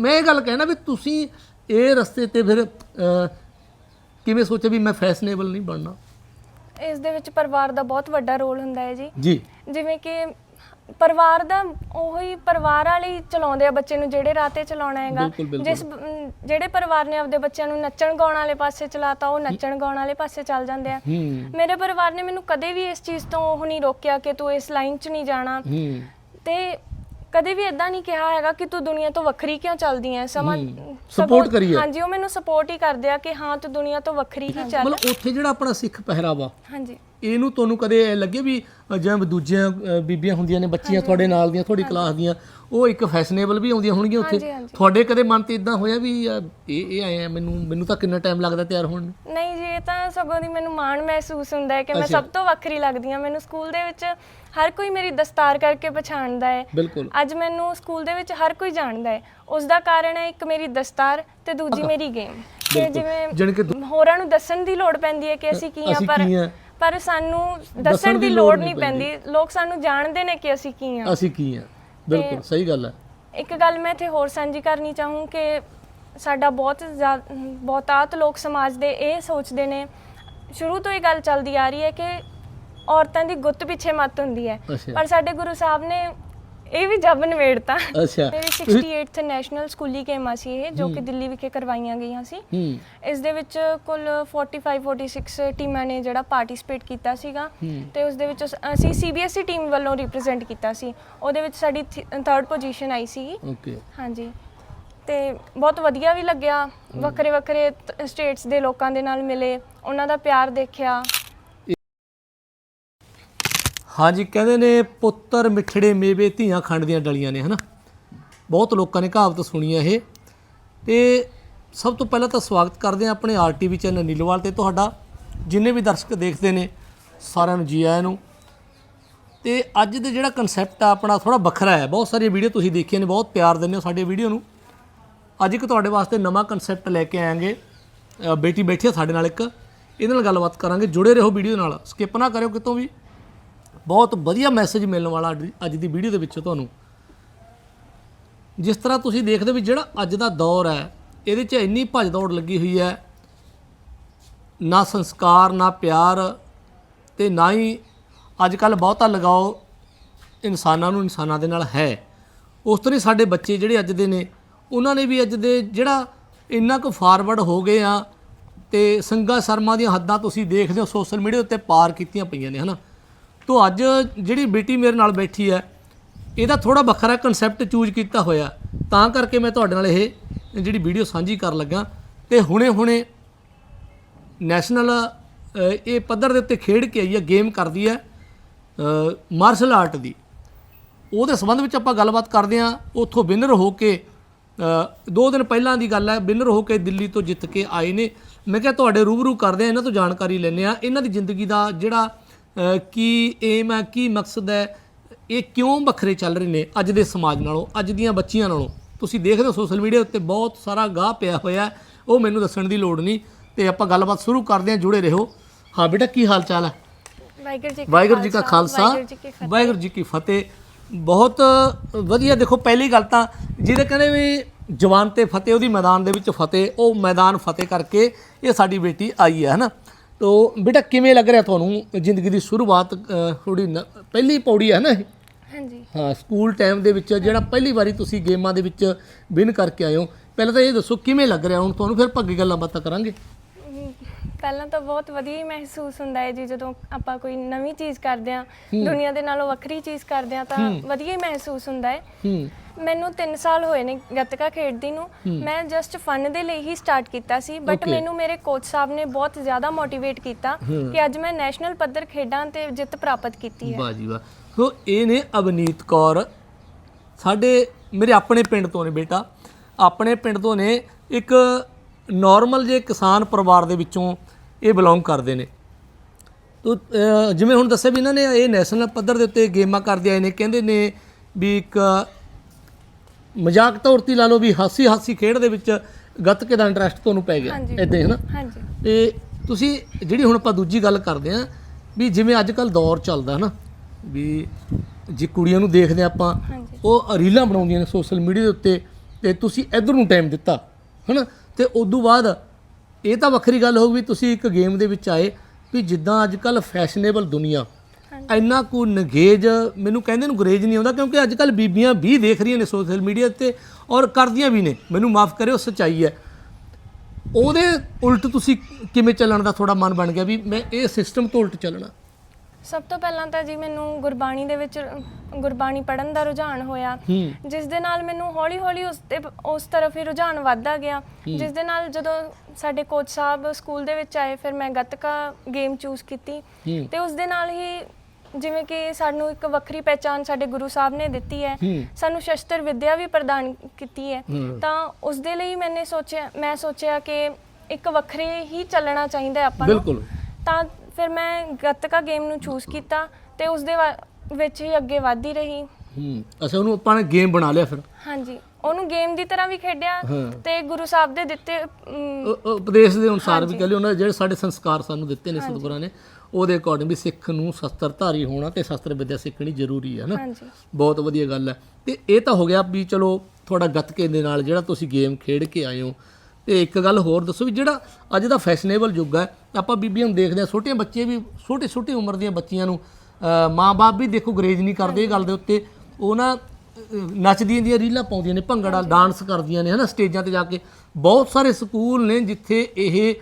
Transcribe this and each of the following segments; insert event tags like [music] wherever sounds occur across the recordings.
ਮੈਂ ਇਹ ਗੱਲ ਕਹਿਣਾ ਵੀ ਤੁਸੀਂ ਇਹ ਰਸਤੇ ਤੇ ਫਿਰ ਅਹ, ਕਿਵੇਂ ਸੋਚਿਆ ਵੀ ਮੈਂ ਫੈਸ਼ਨੇਬਲ ਨਹੀਂ ਬਣਨਾ? ਇਸ ਦੇ ਵਿੱਚ ਪਰਿਵਾਰ ਦਾ ਬਹੁਤ ਵੱਡਾ ਰੋਲ ਹੁੰਦਾ ਹੈ ਜੀ। ਜੀ। ਜਿਵੇਂ ਕਿ ਪਰਿਵਾਰ ਦਾ ਉਹੀ ਪਰਿਵਾਰ ਵਾਲੇ ਹੀ ਚਲਾਉਂਦੇ ਆ ਬੱਚੇ ਨੂੰ ਜਿਹੜੇ ਰਾਹ ਤੇ ਚਲਾਉਣਾ ਹੈਗਾ। ਬਿਲਕੁਲ, ਬਿਲਕੁਲ। ਜਿਸ ਬ- ਅਮ, ਜਿਹੜੇ ਪਰਿਵਾਰ ਨੇ ਆਪਦੇ ਬੱਚਿਆਂ ਨੂੰ ਨੱਚਣ ਗਾਉਣ ਵਾਲੇ ਪਾਸੇ ਚਲਾਤਾ ਉਹ ਨੱਚਣ ਗਾਉਣ ਵਾਲੇ ਪਾਸੇ ਚੱਲ ਜਾਂਦੇ ਆ। ਹੂੰ। ਮੇਰੇ ਪਰਿਵਾਰ ਨੇ ਮੈਨੂੰ ਕਦੇ ਵੀ ਇਸ ਚੀਜ਼ ਤੋਂ ਉਹ ਨਹੀਂ ਰੋਕਿਆ ਕਿ ਤੂੰ ਇਸ ਲਾਈਨ 'ਚ ਨਹੀਂ ਜਾਣਾ। ਹੂੰ। ਤੇ ਕਦੇ ਵੀ ਇਦਾਂ ਨਹੀਂ ਕਿਹਾ ਹੈਗਾ ਕਿ ਤੂੰ ਦੁਨੀਆ ਤੋਂ ਵੱਖਰੀ ਕਿਉਂ ਚੱਲਦੀ ਐ? ਸਮਾਂ Support ਕਰੀ ਹੈ। ਹਾਂਜੀ ਉਹ ਮੈਨੂੰ ਸਪੋਰਟ ਹੀ ਕਰਦੇ ਆ ਕਿ ਹਾਂ ਤੂੰ ਦੁਨੀਆ ਤੋਂ ਵੱਖਰੀ ਹੀ ਚੱਲ। ਮਤਲਬ ਉੱਥੇ ਜਿਹੜਾ ਆਪਣਾ ਸਿੱਖ ਪਹਿਰਾਵਾ ਹਾਂਜੀ। ਇਹਨੂੰ ਤੁਹਾਨੂੰ ਕਦੇ ਇਹ ਲੱਗੇ ਵੀ ਅ, ਜਿਵੇਂ ਦੂਜੀਆਂ ਅ, ਬੀਬੀਆਂ ਹੁੰਦੀਆਂ ਨੇ ਬੱਚੀਆਂ ਤੁਹਾਡੇ ਨਾਲ ਦੀਆਂ ਤੁਹਾਡੀ ਕਲਾਸ ਦੀਆਂ ਉਹ ਇੱਕ ਫੈਸ਼ਨੇਬਲ ਵੀ ਆਉਂਦੀਆਂ ਹੋਣਗੀਆਂ ਉੱਥੇ। ਹਾਂਜੀ, ਹਾਂਜੀ। ਤੁਹਾਡੇ ਕਦੇ ਮਨ ਤੇ ਇਦਾਂ ਹੋਇਆ ਵੀ ਯਾਰ ਇਹ ਇਹ ਆਏ ਆ ਮੈਨੂੰ ਮੈਨੂੰ ਤਾਂ ਕਿੰਨਾ ਟਾਈਮ ਲੱਗਦਾ ਤਿਆਰ ਹੋਣ ਨੂੰ? ਨਹੀਂ ਜੀ ਇਹ ਤਾਂ ਸਗੋਂ ਦੀ ਮੈਨੂੰ ਮਾਣ ਮਹਿਸੂਸ ਹੁੰਦਾ ਹੈ ਕਿ ਮੈਂ ਅੱਛਾ। ਸਭ ਤੋਂ ਵੱਖਰੀ ਲੱਗਦੀ ਹਾਂ। ਮੈਨੂੰ ਸਕੂਲ ਦੇ ਵਿੱਚ ਹਰ ਕੋਈ ਮੇਰੀ ਦਸਤਾਰ ਕਰਕੇ ਪਛਾਣਦਾ ਹੈ। ਬਿਲਕੁਲ। ਅੱਜ ਮੈਨੂੰ ਸਕੂਲ ਦੇ ਵਿੱਚ ਹਰ ਕੋਈ ਜਾਣਦਾ ਹੈ। ਉਸ ਦਾ ਕਾਰਨ ਹੈ ਇੱਕ ਮੇਰੀ ਦਸਤਾਰ ਤੇ ਦੂਜੀ ਮੇਰੀ ਗੇਮ ਤੇ ਜਾਣੀ ਕਿ ਜਿਵੇਂ ਹੋਰਾਂ ਨੂੰ ਦੱਸਣ ਦੀ ਲੋੜ ਪੈਂਦੀ ਹੈ ਕਿ ਅਸੀਂ ਕੀ ਹਾਂ ਅਸੀਂ ਪਰ ਕੀ ਹਾਂ। ਪਰ ਸਾਨੂੰ ਦੱਸਣ ਦੀ ਲੋੜ ਨਹੀਂ ਪੈਂਦੀ। ਲੋਕ ਸਾਨੂੰ ਜਾਣਦੇ ਨੇ ਕਿ ਅਸੀਂ ਕੀ ਹਾਂ। ਅਸੀਂ ਕੀ ਆ ਬਿਲਕੁਲ ਸਹੀ ਗੱਲ ਹੈ ਇੱਕ ਗੱਲ ਮੈਂ ਇੱਥੇ ਹੋਰ ਸਾਂਝੀ ਕਰਨੀ ਚਾਹੂੰ ਕਿ ਸਾਡਾ ਬਹੁਤ ਜ਼ਿਆ- ਬਹੁਤਾਤ ਲੋਕ ਸਮਾਜ ਦੇ ਇਹ ਸੋਚਦੇ ਨੇ ਸ਼ੁਰੂ ਤੋਂ ਇਹ ਗੱਲ ਚੱਲਦੀ ਆ ਰਹੀ ਹੈ ਕਿ ਔਰਤਾਂ ਦੀ ਗੁੱਤ ਪਿੱਛੇ ਮੱਤ ਹੁੰਦੀ ਹੈ ਅੱਛਾ। ਪਰ ਸਾਡੇ ਗੁਰੂ ਸਾਹਿਬ ਨੇ ਇਹ ਵੀ ਜੱਬ ਨਵੇੜਤਾ ਅੱਛਾ। ਮੇਰੀ 68th ਨੈਸ਼ਨਲ ਸਕੂਲੀ ਗੇਮਾਂ ਸੀ ਇਹ ਜੋ ਕਿ ਦਿੱਲੀ ਵਿਖੇ ਕਰਵਾਈਆਂ ਗਈਆਂ ਸੀ। ਇਸ ਦੇ ਵਿੱਚ ਕੁੱਲ 45 46 ਟੀਮਾਂ ਨੇ ਜਿਹੜਾ ਪਾਰਟਿਸਿਪੇਟ ਕੀਤਾ ਸੀਗਾ। ਤੇ ਉਸ ਦੇ ਵਿੱਚ ਅਸ- ਅਸੀਂ ਸੀਬੀਐਸਈ ਟੀਮ E ਵੱਲੋਂ ਰਿਪਰੈਜ਼ੈਂਟ ਕੀਤਾ ਸੀ। ਉਹਦੇ ਵਿੱਚ ਸਾਡੀ 3rd ਪੋਜੀਸ਼ਨ ਆਈ ਸੀ ਓਕੇ ਹਾਂਜੀ। ਤੇ ਬਹੁਤ ਵਧੀਆ ਵੀ ਲੱਗਿਆ। ਵੱਖਰੇ ਵੱਖਰੇ ਸਟੇਟਸ ਦੇ ਲੋਕਾਂ ਦੇ ਨਾਲ ਮਿਲੇ। ਉਹਨਾਂ ਦਾ ਪਿਆਰ ਦੇਖਿਆ। ਹਾਂਜੀ, ਕਹਿੰਦੇ ਨੇ ਪੁੱਤਰ ਮਿੱਠੜੇ ਮੇਵੇ ਧੀਆਂ ਖੰਡ ਦੀਆਂ ਡਲੀਆਂ ਨੇ, ਹਨਾ? ਬਹੁਤ ਲੋਕਾਂ ਨੇ ਕਹਾਵਤ ਸੁਣੀ ਹੈ ਇਹ। ਤੇ ਸਭ ਤੋਂ ਪਹਿਲਾਂ ਤਾਂ ਸਵਾਗਤ ਕਰਦੇ ਹਾਂ ਆਪਣੇ ਆਰਟੀਵੀ ਚੈਨਲ ਨੀਲੋਵਾਲ ਤੇ। ਤੁਹਾਡਾ ਜਿੰਨੇ ਵੀ ਦਰਸ਼ਕ ਦੇਖਦੇ ਨੇ, ਸਾਰਿਆਂ ਨੂੰ ਜੀ ਆਇਆਂ ਨੂੰ। ਤੇ ਅੱਜ ਦੇ ਜਿਹੜਾ ਕਨਸੈਪਟ ਆ, ਆਪਣਾ ਥੋੜਾ ਵੱਖਰਾ ਹੈ। ਬਹੁਤ ਸਾਰੀਆਂ ਵੀਡੀਓ ਤੁਸੀਂ ਦੇਖੀਆਂ ਨੇ, ਬਹੁਤ ਪਿਆਰ ਦਿੰਦੇ ਹੋ ਸਾਡੀ ਵੀਡੀਓ ਨੂੰ। ਅੱਜ ਇੱਕ ਤੁਹਾਡੇ ਵਾਸਤੇ ਨਵਾਂ ਕਨਸੈਪਟ ਲੈ ਕੇ ਆਵਾਂਗੇ ਬੇਟੀ ਬੈਠੀ ਆ ਸਾਡੇ ਨਾਲ ਇੱਕ। ਇਹਦੇ ਨਾਲ ਗੱਲਬਾਤ ਕਰਾਂਗੇ। ਜੁੜੇ ਰਹੋ ਵੀਡੀਓ ਨਾਲ। ਸਕਿਪ ਨਾ ਕਰਿਓ ਕਿਤੋਂ ਵੀ। ਬਹੁਤ ਵਧੀਆ ਮੈਸੇਜ ਮਿਲਣ ਵਾਲਾ ਅੱਜ- ਅੱਜ ਦੀ ਵੀਡੀਓ ਦੇ ਵਿੱਚ ਤੁਹਾਨੂੰ। ਜਿਸ ਤਰ੍ਹਾਂ ਤੁਸੀਂ ਦੇਖਦੇ ਵੀ ਜਿਹੜਾ ਅੱਜ ਦਾ ਦੌਰ ਹੈ, ਇਹਦੇ 'ਚ ਇੰਨੀ ਭੱਜ ਦੌੜ ਲੱਗੀ ਹੋਈ ਹੈ। ਨਾ ਸੰਸਕਾਰ, ਨਾ ਪਿਆਰ ਤੇ ਨਾ ਹੀ ਅੱਜ ਕੱਲ ਬਹੁਤਾ ਲਗਾਓ ਇਨਸਾਨਾਂ ਨੂੰ ਇਨਸਾਨਾਂ ਦੇ ਨਾਲ ਹੈ। ਉਸ ਤਰ੍ਹਾਂ ਹੀ ਸਾਡੇ ਬੱਚੇ ਜਿਹੜੇ ਅੱਜ ਦੇ ਨੇ, ਉਹਨਾਂ ਨੇ ਵੀ ਅੱਜ ਦੇ ਜਿਹੜਾ ਇੰਨਾ ਕੁ ਫਾਰਵਰਡ ਹੋ ਗਏ ਆ ਤੇ ਸੰਗਾ ਸ਼ਰਮਾ ਦੀਆਂ ਹੱਦਾਂ ਤੁਸੀਂ ਦੇਖਦੇ ਹੋ ਸੋਸ਼ਲ ਮੀਡੀਆ ਉੱਤੇ ਪਾਰ ਕੀਤੀਆਂ ਪਈਆਂ ਨੇ, ਹਨਾ? ਤੋਂ ਅੱਜ ਜਿਹੜੀ ਬੇਟੀ ਮੇਰੇ ਨਾਲ ਬੈਠੀ ਹੈ, ਇਹਦਾ ਥੋੜਾ ਵੱਖਰਾ ਕਨਸੈਪਟ ਚੂਜ਼ ਕੀਤਾ ਹੋਇਆ। ਤਾਂ ਕਰਕੇ ਮੈਂ ਤੁਹਾਡੇ ਨਾਲ ਇਹ ਜਿਹੜੀ ਵੀਡੀਓ ਸਾਂਝੀ ਕਰਨ ਲੱਗਾ। ਤੇ ਹੁਣੇ-ਹੁਣੇ ਨੈਸ਼ਨਲ ਇਹ ਪੱਧਰ ਦੇ ਉੱਤੇ ਖੇਡ ਕੇ ਆਈ ਹੈ ਗੇਮ ਕਰਦੀ ਹੈ ਮਾਰਸ਼ਲ ਆਰਟ ਦੀ। ਉਹਦੇ ਸੰਬੰਧ ਵਿੱਚ ਆਪਾਂ ਗੱਲਬਾਤ ਕਰਦੇ ਹਾਂ। ਉੱਥੋਂ ਵਿਨਰ ਹੋ ਕੇ ਦੋ ਦਿਨ ਪਹਿਲਾਂ ਦੀ ਗੱਲ ਹੈ ਵਿਨਰ ਹੋ ਕੇ ਦਿੱਲੀ ਤੋਂ ਜਿੱਤ ਕੇ ਆਏ ਨੇ। ਮੈਂ ਕਿਹਾ ਤੁਹਾਡੇ ਰੂਬਰੂ ਕਰਦੇ ਆ ਇਹਨਾਂ ਤੋਂ ਜਾਣਕਾਰੀ ਲੈਂਦੇ ਆ ਇਹਨਾਂ ਦੀ ਜ਼ਿੰਦਗੀ ਦਾ ਜਿਹੜਾ ਕੀ ਏਮ ਹੈ ਕੀ ਮਕਸਦ ਹੈ? ਇਹ ਕਿਉਂ ਵੱਖਰੇ ਚੱਲ ਰਹੇ ਨੇ ਅੱਜ ਦੇ ਸਮਾਜ ਨਾਲੋਂ ਅੱਜ ਦੀਆਂ ਬੱਚੀਆਂ ਨਾਲੋਂ? ਤੁਸੀਂ ਦੇਖਦੇ ਹੋ ਸੋਸ਼ਲ ਮੀਡੀਆ ਉੱਤੇ ਬਹੁਤ ਸਾਰਾ ਗਾਹ ਪਿਆ ਹੋਇਆ ਉਹ ਮੈਨੂੰ ਦੱਸਣ ਦੀ ਲੋੜ ਨਹੀਂ ਤੇ ਆਪਾਂ ਗੱਲਬਾਤ ਸ਼ੁਰੂ ਕਰਦੇ ਹਾਂ ਜੁੜੇ ਰਹੋ। ਹਾਂ ਬੇਟਾ ਕੀ ਹਾਲ ਚਾਲ ਹੈ? ਵਾਹਿਗੁਰੂ ਜੀ ਕਾ ਵਾਹਿਗੁਰੂ ਜੀ ਕਾ ਖਾਲਸਾ ਵਾਹਿਗੁਰੂ ਜੀ ਕੀ ਫਤਿਹ। ਵਾਹਿਗੁਰੂ ਜੀ ਕੀ ਫਤਿਹ। ਬਹੁਤ ਵਧੀਆ ਦੇਖੋ ਪਹਿਲੀ ਗੱਲ ਤਾਂ ਜਿਹਦੇ ਕਹਿੰਦੇ ਵੀ ਜਵਾਨ ਤੇ ਫਤਿਹ ਉਹਦੀ ਮੈਦਾਨ ਦੇ ਵਿੱਚ ਫਤਿਹ ਉਹ ਮੈਦਾਨ ਫਤਿਹ ਕਰਕੇ ਇਹ ਸਾਡੀ ਬੇਟੀ ਆਈ ਹੈ ਹਨਾ? ਤੋ ਬੇਟਾ ਕਿਵੇਂ ਲੱਗ ਰਿਹਾ ਤੁਹਾਨੂੰ ਜ਼ਿੰਦਗੀ ਦੀ ਸ਼ੁਰੂਆਤ ਥੋੜੀ ਪਹਿਲੀ ਪੌੜੀ ਹੈ ਨਾ ਇਹ? ਹਾਂਜੀ। ਹਾਂ ਸਕੂਲ ਟਾਈਮ ਦੇ ਵਿੱਚ ਜਿਹੜਾ ਪਹਿਲੀ ਵਾਰੀ ਤੁਸੀਂ ਗੇਮਾਂ ਦੇ ਵਿੱਚ ਵਿਨ ਕਰਕੇ ਆਏ ਹੋ। ਪਹਿਲਾਂ ਤਾਂ ਇਹ ਦੱਸੋ ਕਿਵੇਂ ਲੱਗ ਰਿਹਾ? ਹੁਣ ਤੁਹਾਨੂੰ ਫਿਰ ਭੱਗੀ ਗੱਲਾਂ ਬਾਤਾਂ ਕਰਾਂਗੇ। ਪਹਿਲਾਂ ਤਾਂ ਬਹੁਤ ਵਧੀਆ ਹੀ ਮਹਿਸੂਸ ਹੁੰਦਾ ਹੈ ਜੀ ਜਦੋਂ ਆਪਾਂ ਕੋਈ ਨਵੀਂ ਚੀਜ਼ ਕਰਦੇ ਆ ਦੁਨੀਆ ਦੇ ਨਾਲੋਂ ਵੱਖਰੀ ਚੀਜ਼ ਕਰਦੇ ਆ ਤਾਂ ਵਧੀਆ ਹੀ ਮਹਿਸੂਸ ਹੁੰਦਾ ਹੈ। ਮੈਨੂੰ 3 ਸਾਲ ਹੋਏ ਨੇ ਗੱਤਕਾ ਖੇਡਦੀ ਨੂੰ। ਮੈਂ ਜਸਟ ਫਨ ਦੇ ਲਈ ਹੀ ਸਟਾਰਟ ਕੀਤਾ ਸੀ ਬਟ. ਮੈਨੂੰ ਮੇਰੇ ਕੋਚ ਸਾਹਿਬ ਨੇ ਬਹੁਤ ਜ਼ਿਆਦਾ ਮੋਟੀਵੇਟ ਕੀਤਾ ਕਿ ਅੱਜ ਮੈਂ ਨੈਸ਼ਨਲ ਪੱਧਰ ਖੇਡਾਂ ਤੇ ਜਿੱਤ ਪ੍ਰਾਪਤ ਕੀਤੀ ਹੈ। ਵਾਹ ਜੀ ਵਾਹ। ਸੋ ਇਹ ਨੇ ਅਵਨੀਤ ਕੌਰ। ਸਾਡੇ ਮੇਰੇ ਆਪਣੇ ਪਿੰਡ ਤੋਂ ਨੇ ਬੇਟਾ। ਆਪਣੇ ਪਿੰਡ ਤੋਂ ਨੇ ਇੱਕ ਨਾਰਮਲ ਜੇ ਕਿਸਾਨ ਪਰਿਵਾਰ ਦੇ ਵਿੱਚੋਂ ਇਹ ਬਿਲੋਂਗ ਕਰਦੇ ਨੇ। ਤੋ ਜਿਵੇਂ ਹੁਣ ਦੱਸਿਆ ਵੀ ਇਹਨਾਂ ਨੇ ਇਹ ਨੈਸ਼ਨਲ ਪੱਧਰ ਦੇ ਉੱਤੇ ਗੇਮਾਂ ਕਰਦੇ ਆਏ ਨੇ ਕਹਿੰਦੇ ਨੇ ਵੀ ਇੱਕ ਮਜ਼ਾਕ ਤੌਰ ਤੇ ਲਾ ਲਓ ਵੀ ਹਾਸੀ ਹਾਸੀ ਖੇਡ ਦੇ ਵਿੱਚ ਗੱਤਕੇ ਦਾ ਇੰਟਰਸਟ ਤੁਹਾਨੂੰ ਪੈ ਗਿਆ। ਇਦਾਂ ਹੀ ਹਨਾ? ਹਾਂਜੀ। ਤੇ ਤੁਸੀਂ ਜਿਹੜੀ ਹੁਣ ਆਪਾਂ ਦੂਜੀ ਗੱਲ ਕਰਦੇ ਆਂ ਵੀ ਜਿਵੇਂ ਅੱਜ ਕੱਲ ਦੌਰ ਚੱਲਦਾ ਨਾ ਵੀ ਜੇ ਕੁੜੀਆਂ ਨੂੰ ਦੇਖਦੇ ਹਾਂ ਆਪਾਂ ਉਹ ਰੀਲਾਂ ਬਣਾਉਂਦੀਆਂ ਨੇ ਸੋਸ਼ਲ ਮੀਡੀਆ ਦੇ ਉੱਤੇ ਤੇ ਤੁਸੀਂ ਇਧਰ ਨੂੰ ਟਾਈਮ ਦਿੱਤਾ ਹਨਾ? ਤੇ ਉਦੋਂ ਬਾਅਦ ਇਹ ਤਾਂ ਵੱਖਰੀ ਗੱਲ ਹੋ ਗਈ ਤੁਸੀਂ ਇੱਕ ਗੇਮ ਦੇ ਵਿੱਚ ਆਏ ਵੀ ਜਿੱਦਾਂ ਅੱਜ ਕੱਲ ਫੈਸ਼ਨੇਬਲ ਦੁਨੀਆ ਇੰਨਾ ਕੋ ਨਗੇਜ ਮੈਨੂੰ ਕਹਿੰਦੇ ਨੂੰ ਗਰੇਜ ਨਹੀਂ ਆਉਂਦਾ ਕਿਉਂਕਿ ਅੱਜ ਕੱਲ ਬੀਬੀਆਂ ਵੀ ਦੇਖ ਰਹੀਆਂ ਨੇ ਸੋਸ਼ਲ ਮੀਡੀਆ ਤੇ ਔਰ ਕਰਦੀਆਂ ਵੀ ਨੇ। ਮੈਨੂੰ ਮਾਫ ਕਰਿਓ ਸੱਚਾਈ ਹੈ। ਉਹਦੇ ਉਲਟ ਤੁਸੀਂ ਕਿਵੇਂ ਚੱਲਣ ਦਾ ਥੋੜਾ ਮਨ ਬਣ ਗਿਆ ਵੀ ਮੈਂ ਇਹ ਸਿਸਟਮ ਤੋਂ ਉਲਟ ਚੱਲਣਾ। ਸਭ ਤੋਂ ਪਹਿਲਾਂ ਤਾਂ ਜੀ ਮੈਨੂੰ ਗੁਰਬਾਣੀ ਦੇ ਵਿੱਚ ਗੁਰਬਾਣੀ ਪੜਨ ਦਾ ਰੁਝਾਨ ਹੋਇਆ। ਹੂੰ। ਜਿਸ ਦੇ ਨਾਲ ਮੈਨੂੰ ਹੌਲੀ-ਹੌਲੀ ਉਸ ਤੇ ਉਸ ਤਰਫ ਹੀ ਰੁਝਾਨ ਵੱਧਦਾ ਗਿਆ। ਜਿਸ ਦੇ ਨਾਲ ਜਦੋਂ ਸਾਡੇ ਕੋਚ ਸਾਹਿਬ ਸਕੂਲ ਦੇ ਵਿੱਚ ਆਏ ਫਿਰ ਮੈਂ ਗੱਤਕਾ ਗੇਮ ਚੂਜ਼ ਕੀਤੀ। ਹੂੰ। ਤੇ ਉਸ ਦੇ ਨਾਲ ਹੀ ਜਿਵੇਂ ਕਿ ਸਾਨੂੰ ਇੱਕ ਵੱਖਰੀ ਪਹਿਚਾਨ ਸਾਡੇ ਗੁਰੂ ਸਾਹਿਬ ਨੇ ਦਿੱਤੀ ਹੈ। ਹੂੰ। ਸਾਨੂੰ ਸ਼ਸਤਰ ਵਿੱਦਿਆ ਵੀ ਪ੍ਰਦਾਨ ਕੀਤੀ ਹੈ। ਹੂੰ। ਤਾਂ ਉਸ ਦੇ ਲਈ ਮੈਨੇ ਸੋਚਿਆ ਮੈਂ ਸੋਚਿਆ ਕਿ ਇੱਕ ਵੱਖਰੇ ਹੀ ਚੱਲਣਾ ਚਾਹੀਦਾ ਹੈ ਆਪਾਂ ਨੂੰ। ਬਿਲਕੁਲ। ਤਾਂ ਫਿਰ ਮੈਂ ਗੱਤਕਾ ਗੇਮ ਨੂੰ ਚੂਜ਼ ਕੀਤਾ ਤੇ ਉਸ ਦੇ ਵਾ- ਵਿੱਚ ਹੀ ਅੱਗੇ ਵਧਦੀ ਰਹੀ। ਹੂੰ ਅੱਛਾ ਉਹਨੂੰ ਆਪਾਂ ਨੇ ਗੇਮ ਬਣਾ ਲਿਆ ਫਿਰ। ਹਾਂਜੀ ਉਹਨੂੰ ਗੇਮ ਦੀ ਤਰ੍ਹਾਂ ਵੀ ਖੇਡਿਆ ਹਾਂ। ਤੇ ਗੁਰੂ ਸਾਹਿਬ ਦੇ ਦਿੱਤੇ ਅਮ, ਉਪਦੇਸ਼ ਦੇ ਅਨੁਸਾਰ ਵੀ ਕਹ ਲਿਓ ਉਹਨਾਂ ਦੇ ਜਿਹੜੇ ਸਾਡੇ ਸੰਸਕਾਰ ਸਾਨੂੰ ਦਿੱਤੇ ਨੇ ਸਤਿਗੁਰਾਂ ਨੇ ਉਹਦੇ ਅਕੋਰਡਿੰਗ ਵੀ ਸਿੱਖ ਨੂੰ ਸ਼ਸਤਰ ਧਾਰੀ ਹੋਣਾ ਤੇ ਸ਼ਸਤਰ ਵਿਦਿਆ ਸਿੱਖਣੀ ਜ਼ਰੂਰੀ ਹੈ ਨਾ। ਹਾਂਜੀ। ਬਹੁਤ ਵਧੀਆ ਗੱਲ ਹੈ। ਤੇ ਇਹ ਤਾਂ ਹੋ ਗਿਆ ਵੀ ਚਲੋ ਤੁਹਾਡਾ ਗੱਤਕੇ ਦੇ ਨਾਲ ਜਿਹੜਾ ਤੁਸੀਂ ਗੇਮ ਖੇਡ ਕੇ ਆਏ ਹੋ ਤੇ ਇੱਕ ਗੱਲ ਹੋਰ ਦੱਸੋ ਵੀ ਜਿਹੜਾ ਅੱਜ ਦਾ ਫੈਸ਼ਨੇਬਲ ਯੁੱਗ ਹੈ ਆਪਾਂ ਬੀਬੀਆਂ ਨੂੰ ਦੇਖਦੇ ਆ ਛੋਟੀਆਂ ਬੱਚੇ ਵੀ ਛੋਟੀ ਛੋਟੀ ਉਮਰ ਦੀਆਂ ਬੱਚੀਆਂ ਨੂੰ ਮਾਂ-ਬਾਪ ਵੀ ਦੇਖੋ ਗਰੇਜ ਨਹੀਂ ਕਰਦੇ ਇਹ ਗੱਲ ਦੇ ਉੱਤੇ। ਉਹ ਨਾ ਅ, ਨੱਚਦੀਆਂ ਦੀਆਂ ਰੀਲਾਂ ਪਾਉਂਦੀਆਂ ਨੇ ਭੰਗੜਾ ਡਾਂਸ ਕਰਦੀਆਂ ਨੇ ਹਨਾ ਸਟੇਜਾਂ ਤੇ ਜਾ ਕੇ। ਬਹੁਤ ਸਾਰੇ ਸਕੂਲ ਨੇ ਜਿੱਥੇ ਇਹ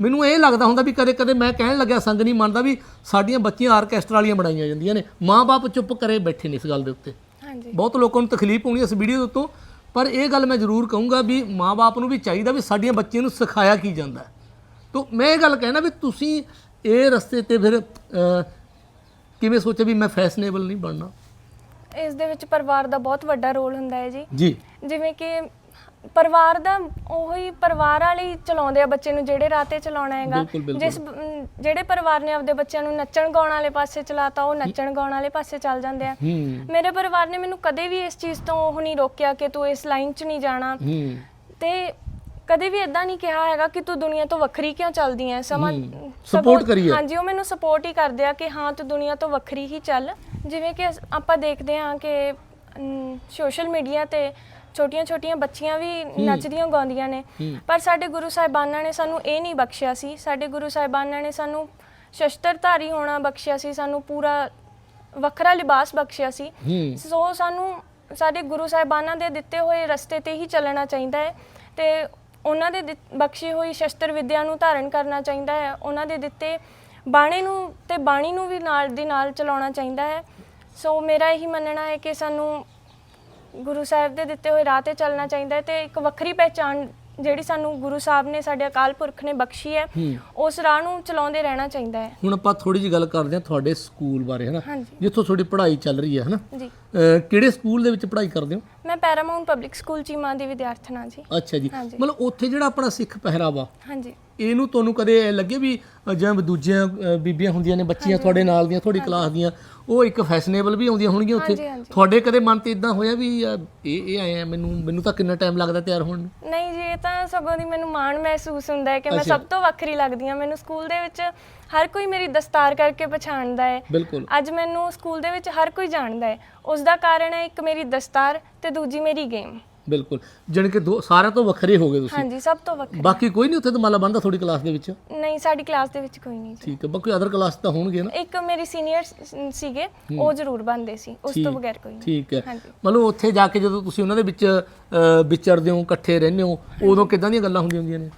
ਮੈਨੂੰ ਇਹ ਲੱਗਦਾ ਹੁੰਦਾ ਵੀ ਕਦੇ-ਕਦੇ ਮੈਂ ਕਹਿਣ ਲੱਗਿਆ ਸੰਗ ਨਹੀਂ ਮੰਨਦਾ ਵੀ ਸਾਡੀਆਂ ਬੱਚੀਆਂ ਆਰਕੈਸਟਰਾ ਵਾਲੀਆਂ ਬਣਾਈਆਂ ਜਾਂਦੀਆਂ ਨੇ। ਮਾਂ-ਬਾਪ ਚੁੱਪ ਕਰੇ ਬੈਠੇ ਨੇ ਇਸ ਗੱਲ ਦੇ ਉੱਤੇ। ਹਾਂਜੀ। ਬਹੁਤ ਲੋਕਾਂ ਨੂੰ ਤਕਲੀਫ ਹੋਣੀ ਇਸ ਵੀਡੀਓ ਦੇ ਉੱਤੋਂ। ਪਰ ਇਹ ਗੱਲ ਮੈਂ ਜ਼ਰੂਰ ਕਹੂੰਗਾ ਵੀ ਮਾਪੇ ਨੂੰ ਵੀ ਚਾਹੀਦਾ ਵੀ ਸਾਡੀਆਂ ਬੱਚੀਆਂ ਨੂੰ ਸਿਖਾਇਆ ਕੀ ਜਾਂਦਾ ਹੈ। ਤਾਂ ਮੈਂ ਇਹ ਗੱਲ ਕਹਿਣਾ ਵੀ ਤੁਸੀਂ ਇਹ ਰਸਤੇ ਤੇ ਫਿਰ ਕਿਵੇਂ ਸੋਚਿਆ ਵੀ ਮੈਂ ਫੈਸ਼ਨੇਬਲ ਨਹੀਂ ਬਣਨਾ? ਇਸ ਦੇ ਵਿੱਚ ਪਰਿਵਾਰ ਦਾ ਬਹੁਤ ਵੱਡਾ ਰੋਲ ਹੁੰਦਾ ਹੈ ਜੀ। ਜੀ। ਜਿਵੇਂ ਕਿ ਪਰਿਵਾਰ ਦਾ ਉਹੀ ਪਰਿਵਾਰ ਵਾਲੇ ਹੀ ਚਲਾਉਂਦੇ ਆ ਬੱਚੇ ਨੂੰ ਜਿਹੜੇ ਰਾਹ ਤੇ ਚਲਾਉਣਾ ਹੈਗਾ। ਬਿਲਕੁਲ, ਬਿਲਕੁਲ। ਜਿਸ ਅਮ, ਜਿਹੜੇ ਪਰਿਵਾਰ ਨੇ ਆਪਦੇ ਬੱਚਿਆਂ ਨੂੰ ਨੱਚਣ ਗਾਉਣ ਵਾਲੇ ਪਾਸੇ ਚਲਾਤਾ ਉਹ ਨੱਚਣ ਗਾਉਣ ਵਾਲੇ ਪਾਸੇ ਚੱਲ ਜਾਂਦੇ ਆ। ਹੂੰ। ਮੇਰੇ ਪਰਿਵਾਰ ਨੇ ਮੈਨੂੰ ਕਦੇ ਵੀ ਇਸ ਚੀਜ਼ ਤੋਂ ਉਹ ਨਹੀਂ ਰੋਕਿਆ ਕਿ ਤੂੰ ਇਸ ਲਾਈਨ 'ਚ ਨਹੀਂ ਜਾਣਾ। ਹੂੰ। ਤੇ ਕਦੇ ਵੀ ਇਦਾਂ ਨਹੀਂ ਕਿਹਾ ਹੈਗਾ ਕਿ ਤੂੰ ਦੁਨੀਆ ਤੋਂ ਵੱਖਰੀ ਕਿਉਂ ਚੱਲਦੀ ਐ? ਸਮਾਂ ਹੂੰ, ਸਗੋਂ- support ਕਰੀ ਹੈ। ਹਾਂਜੀ ਉਹ ਮੈਨੂੰ ਸਪੋਰਟ ਹੀ ਕਰਦੇ ਆ ਕਿ ਹਾਂ ਤੂੰ ਦੁਨੀਆ ਤੋਂ ਵੱਖਰੀ ਹੀ ਚੱਲ। ਜਿਵੇਂ ਕਿ ਅਸ- ਆਪਾਂ ਦੇਖਦੇ ਹਾਂ ਕਿ ਸੋਸ਼ਲ ਮੀਡੀਆ ਤੇ ਛੋਟੀਆਂ-ਛੋਟੀਆਂ ਬੱਚੀਆਂ ਵੀ ਨੱਚਦੀਆਂ ਗਾਉਂਦੀਆਂ ਨੇ। ਪਰ ਸਾਡੇ ਗੁਰੂ ਸਾਹਿਬਾਨਾਂ ਨੇ ਸਾਨੂੰ ਇਹ ਨਹੀਂ ਬਖਸ਼ਿਆ ਸੀ। ਸਾਡੇ ਗੁਰੂ ਸਾਹਿਬਾਨਾਂ ਨੇ ਸਾਨੂੰ ਸ਼ਸਤਰਧਾਰੀ ਹੋਣਾ ਬਖਸ਼ਿਆ ਸੀ ਸਾਨੂੰ ਪੂਰਾ ਵੱਖਰਾ ਲਿਬਾਸ ਬਖਸ਼ਿਆ ਸੀ। ਸੋ ਸਾਨੂੰ ਸਾਡੇ ਗੁਰੂ ਸਾਹਿਬਾਨਾਂ ਦੇ ਦਿੱਤੇ ਹੋਏ ਰਸਤੇ ਤੇ ਹੀ ਚੱਲਣਾ ਚਾਹੀਦਾ ਹੈ ਤੇ ਉਹਨਾਂ ਦੇ ਬਖਸ਼ੀ ਹੋਈ ਸ਼ਸਤਰ ਵਿਦਿਆ ਨੂੰ ਧਾਰਨ ਕਰਨਾ ਚਾਹੀਦਾ ਹੈ। ਉਹਨਾਂ ਦੇ ਦਿੱਤੇ ਬਾਣੇ ਨੂੰ ਤੇ ਬਾਣੀ ਨੂੰ ਵੀ ਨਾਲ ਦੀ ਨਾਲ ਚਲਾਉਣਾ ਚਾਹੀਦਾ ਹੈ। ਸੋ ਮੇਰਾ ਇਹੀ ਮੰਨਣਾ ਹੈ ਕਿ ਸਾਨੂੰ ਗੁਰੂ ਸਾਹਿਬ ਦੇ ਦਿੱਤੇ ਹੋਏ ਰਾਹ ਤੇ ਚੱਲਣਾ ਚਾਹੀਦਾ ਹੈ ਤੇ ਇੱਕ ਵੱਖਰੀ ਪਹਿਚਾਣ ਜਿਹੜੀ ਸਾਨੂੰ ਗੁਰੂ ਸਾਹਿਬ ਨੇ ਸਾਡੇ ਅਕਾਲ ਪੁਰਖ ਨੇ ਬਖਸ਼ੀ ਹੈ ਹੂੰ। ਉਸ ਰਾਹ ਨੂੰ ਚਲਾਉਂਦੇ ਰਹਿਣਾ ਚਾਹੀਦਾ ਹੈ। ਹੁਣ ਆਪਾਂ ਥੋੜੀ ਜਿਹੀ ਗੱਲ ਕਰਦੇ ਹਾਂ ਤੁਹਾਡੇ ਸਕੂਲ ਬਾਰੇ ਹਨਾ? ਹਾਂਜੀ। ਜਿੱਥੋਂ ਤੁਹਾਡੀ ਪੜ੍ਹਾਈ ਚੱਲ ਰਹੀ ਹੈ ਹਨਾ? ਜੀ। ਅਹ, ਕਿਹੜੇ ਸਕੂਲ ਦੇ ਵਿੱਚ ਪੜ੍ਹਾਈ ਕਰਦੇ ਹੋ? ਮੈਂ ਪੈਰਾਮਾਉਂਟ ਪਬਲਿਕ ਸਕੂਲ ਚੀਮਾ ਦੀ ਵਿਦਿਆਰਥਣ ਹਾਂ ਜੀ। ਅੱਛਾ ਜੀ। ਹਾਂਜੀ। ਮਤਲਬ ਉੱਥੇ ਜਿਹੜਾ ਆਪਣਾ ਸਿੱਖ ਪਹਿਰਾਵਾ ਹਾਂਜੀ। ਇਹਨੂੰ ਤੁਹਾਨੂੰ ਕਦੇ ਇਹ ਲੱਗੇ ਵੀ ਅ, ਜਿਵੇਂ ਦੂਜੀਆਂ ਬੀਬੀਆਂ ਹੁੰਦੀਆਂ ਨੇ ਬੱਚੀਆਂ ਤੁਹਾਡੇ ਨਾਲ ਦੀਆਂ ਤੁਹਾਡੀ ਕਲਾਸ ਦੀਆਂ ਉਹ ਇੱਕ ਫੈਸ਼ਨੇਬਲ ਵੀ ਆਉਂਦੀਆਂ ਹੋਣਗੀਆਂ ਉੱਥੇ। ਹਾਂਜੀ, ਹਾਂਜੀ। ਤੁਹਾਡੇ ਕਦੇ ਮਨ ਤੇ ਇਦਾਂ ਹੋਇਆ ਵੀ ਯਾਰ ਇਹ ਇਹ ਆਏ ਆ ਮੈਨੂੰ ਮੈਨੂੰ ਤਾਂ ਕਿੰਨਾ ਟਾਈਮ ਲੱਗਦਾ ਤਿਆਰ ਹੋਣ ਨੂੰ? ਨਹੀਂ ਜੀ ਇਹ ਤਾਂ ਸਗੋਂ ਦੀ ਮੈਨੂੰ ਮਾਣ ਮਹਿਸੂਸ ਹੁੰਦਾ ਹੈ ਕਿ ਮੈਂ ਅੱਛਾ। ਸਭ ਤੋਂ ਵੱਖਰੀ ਲੱਗਦੀ ਹਾਂ। ਮੈਨੂੰ ਸਕੂਲ ਦੇ ਵਿੱਚ ਹਰ ਕੋਈ ਮੇਰੀ ਦਸਤਾਰ ਕਰਕੇ ਪਛਾਣਦਾ ਹੈ। ਬਿਲਕੁਲ। ਅੱਜ ਮੈਨੂੰ ਸਕੂਲ ਦੇ ਵਿੱਚ ਹਰ ਕੋਈ ਜਾਣਦਾ ਹੈ। ਉਸ ਦਾ ਕਾਰਨ ਹੈ ਇੱਕ ਮੇਰੀ ਦਸਤਾਰ ਤੇ ਦੂਜੀ ਮੇਰੀ ਗੇਮ ਬਿਲਕੁਲ। ਜਾਣੀ ਕਿ ਦੋ ਸਾਰਿਆਂ ਤੋਂ ਵੱਖਰੇ ਹੋ ਗਏ ਤੁਸੀਂ। ਹਾਂਜੀ ਸਭ ਤੋਂ ਵੱਖਰੀ। ਬਾਕੀ ਕੋਈ ਨਹੀਂ ਉੱਥੇ ਤਾਂ ਮਾਲਾ ਬਣਦਾ ਤੁਹਾਡੀ ਕਲਾਸ ਦੇ ਵਿੱਚ? ਨਹੀਂ ਸਾਡੀ ਕਲਾਸ ਦੇ ਵਿੱਚ ਕੋਈ ਨਹੀਂ ਠੀਕ ਹੈ ਬਾਕੀ ਅਦਰ ਕਲਾਸ ਤਾਂ ਹੋਣਗੇ ਨਾ? ਇੱਕ ਮੇਰੀ ਸੀਨੀਅਰ ਸੀਗੇ ਉਹ ਜ਼ਰੂਰ ਬੰਦੇ ਸੀ ਉਸ ਤੋਂ ਬਗੈਰ ਕੋਈ ਨਹੀਂ। ਠੀਕ ਹੈ। ਹਾਂਜੀ। ਮਤਲਬ ਉੱਥੇ ਜਾ ਕੇ ਜਦੋਂ ਤੁਸੀਂ ਉਹਨਾਂ ਦੇ ਵਿੱਚ ਅ, ਵਿਚਰਦੇ ਹੋ ਇਕੱਠੇ ਰਹਿੰਦੇ ਹੋ ਉਦੋਂ ਕਿਦਾਂ ਦੀਆਂ ਗੱਲਾਂ ਹੁੰਦੀਆਂ ਹੁੰਦੀਆਂ ਨੇ?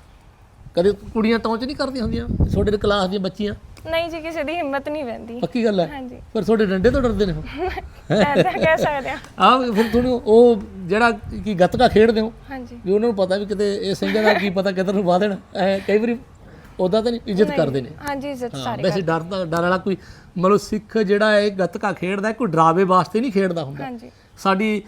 ਕਦੇ ਕੁੜੀਆਂ ਟੌਂਚ ਨਹੀਂ ਕਰਦੀਆਂ ਹੁੰਦੀਆਂ? ਤੁਹਾਡੇ ਕਲਾਸ ਦੀਆਂ ਬੱਚੀਆਂ? ਨਹੀਂ ਜੀ ਕਿਸੇ ਦੀ ਹਿੰਮਤ ਨਹੀਂ ਪੈਂਦੀ ਪੱਕੀ ਗੱਲ ਹੈ? ਹਾਂਜੀ। ਪਰ ਤੁਹਾਡੇ ਡੰਡੇ ਤੋਂ ਡਰਦੇ ਨੇ ਉਹ? ਐਦਾਂ ਕਹਿ ਸਕਦੇ ਹਾਂ। ਆ ਫਿਰ ਤੁਹਾਨੂੰ ਉਹ ਜਿਹੜਾ ਕੀ ਗੱਤਕਾ ਖੇਡਦੇ ਹੋ? ਹਾਂਜੀ। ਵੀ ਉਹਨਾਂ ਨੂੰ ਪਤਾ ਵੀ ਕਿਤੇ ਇਹ ਸਿੰਘਾਂ ਦਾ ਕੀ ਪਤਾ ਕਿੱਧਰ ਨੂੰ ਵਾਹ ਦੇਣ। ਐ ਕਈ ਵਾਰੀ ਉਦਾਂ ਤਾਂ ਨਹੀਂ ਇੱਜ਼ਤ ਕਰਦੇ ਨੇ। ਹਾਂਜੀ ਇੱਜ਼ਤ ਸਾਰੇ ਵੈਸੇ ਡਰ ਦਾ ਡਰ ਵਾਲਾ ਕੋਈ ਮਤਲਬ ਸਿੱਖ ਜਿਹੜਾ ਹੈ ਗੱਤਕਾ ਖੇਡਦਾ ਕੋਈ ਡਰਾਵੇ ਵਾਸਤੇ ਨਹੀਂ ਖੇਡਦਾ ਹੁੰਦਾ। ਹਾਂਜੀ। ਸਾਡੀ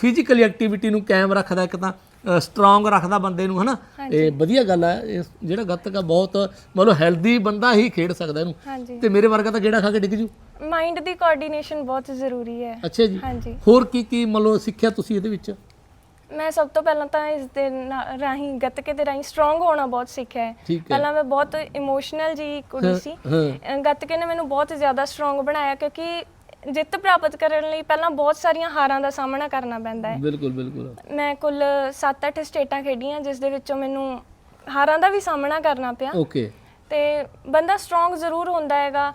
ਫਿਜ਼ੀਕਲੀ ਐਕਟੀਵਿਟੀ ਨੂੰ ਕਾਇਮ ਰੱਖਦਾ ਇੱਕ ਤਾਂ। ਸਟਰੋਂਗ ਰੱਖਦਾ ਬੰਦੇ ਨੂੰ ਹਨਾ? ਇਹ ਵਧੀਆ ਗੱਲ ਹੈ ਇਹ ਜਿਹੜਾ ਗੱਤਕਾ ਬਹੁਤ ਮਤਲਬ ਹੈਲਦੀ ਬੰਦਾ ਹੀ ਖੇਡ ਸਕਦਾ ਇਹਨੂੰ। ਤੇ ਮੇਰੇ ਵਰਗਾ ਤਾਂ ਜਿਹੜਾ ਖਾ ਕੇ ਡਿੱਗ ਜੂ? ਮਾਈਂਡ ਦੀ ਕੋਆਰਡੀਨੇਸ਼ਨ ਬਹੁਤ ਜ਼ਰੂਰੀ ਹੈ। ਅੱਛਾ ਜੀ। ਹਾਂਜੀ। ਹੋਰ ਕੀ ਕੀ ਮਤਲਬ ਸਿੱਖਿਆ ਤੁਸੀਂ ਇਹਦੇ ਵਿੱਚ? ਮੈਂ ਸਭ ਤੋਂ ਪਹਿਲਾਂ ਤਾਂ ਇਸ ਦੇ ਰਾਹੀਂ ਗੱਤਕੇ ਦੇ ਰਾਹੀਂ ਸਟਰੋਂਗ ਹੋਣਾ ਬਹੁਤ ਸਿੱਖਿਆ ਹੈ। ਪਹਿਲਾਂ ਮੈਂ ਬਹੁਤ ਇਮੋਸ਼ਨਲ ਜੀ ਕੁੜੀ ਸੀ। ਗੱਤਕੇ ਨੇ ਮੈਨੂੰ ਬਹੁਤ ਜ਼ਿਆਦਾ ਸਟਰੋਂਗ ਬਣਾਇਆ ਕਿਉਂਕਿ ਜਿੱਤ ਪ੍ਰਾਪਤ ਕਰਨ ਲਈ ਪਹਿਲਾਂ ਬਹੁਤ ਸਾਰੀਆਂ ਹਾਰਾਂ ਦਾ ਸਾਹਮਣਾ ਕਰਨਾ ਪੈਂਦਾ ਹੈ। ਬਿਲਕੁਲ ਬਿਲਕੁਲ। ਮੈਂ ਕੁੱਲ 7-8 ਸਟੇਟਾਂ ਖੇਡੀਆਂ ਜਿਸ ਦੇ ਵਿੱਚੋਂ ਮੈਨੂੰ ਹਾਰਾਂ ਦਾ ਵੀ ਸਾਹਮਣਾ ਕਰਨਾ ਪਿਆ। ਓਕੇ ਤੇ ਬੰਦਾ ਸਟਰੋਂਗ ਜ਼ਰੂਰ ਹੁੰਦਾ ਹੈਗਾ।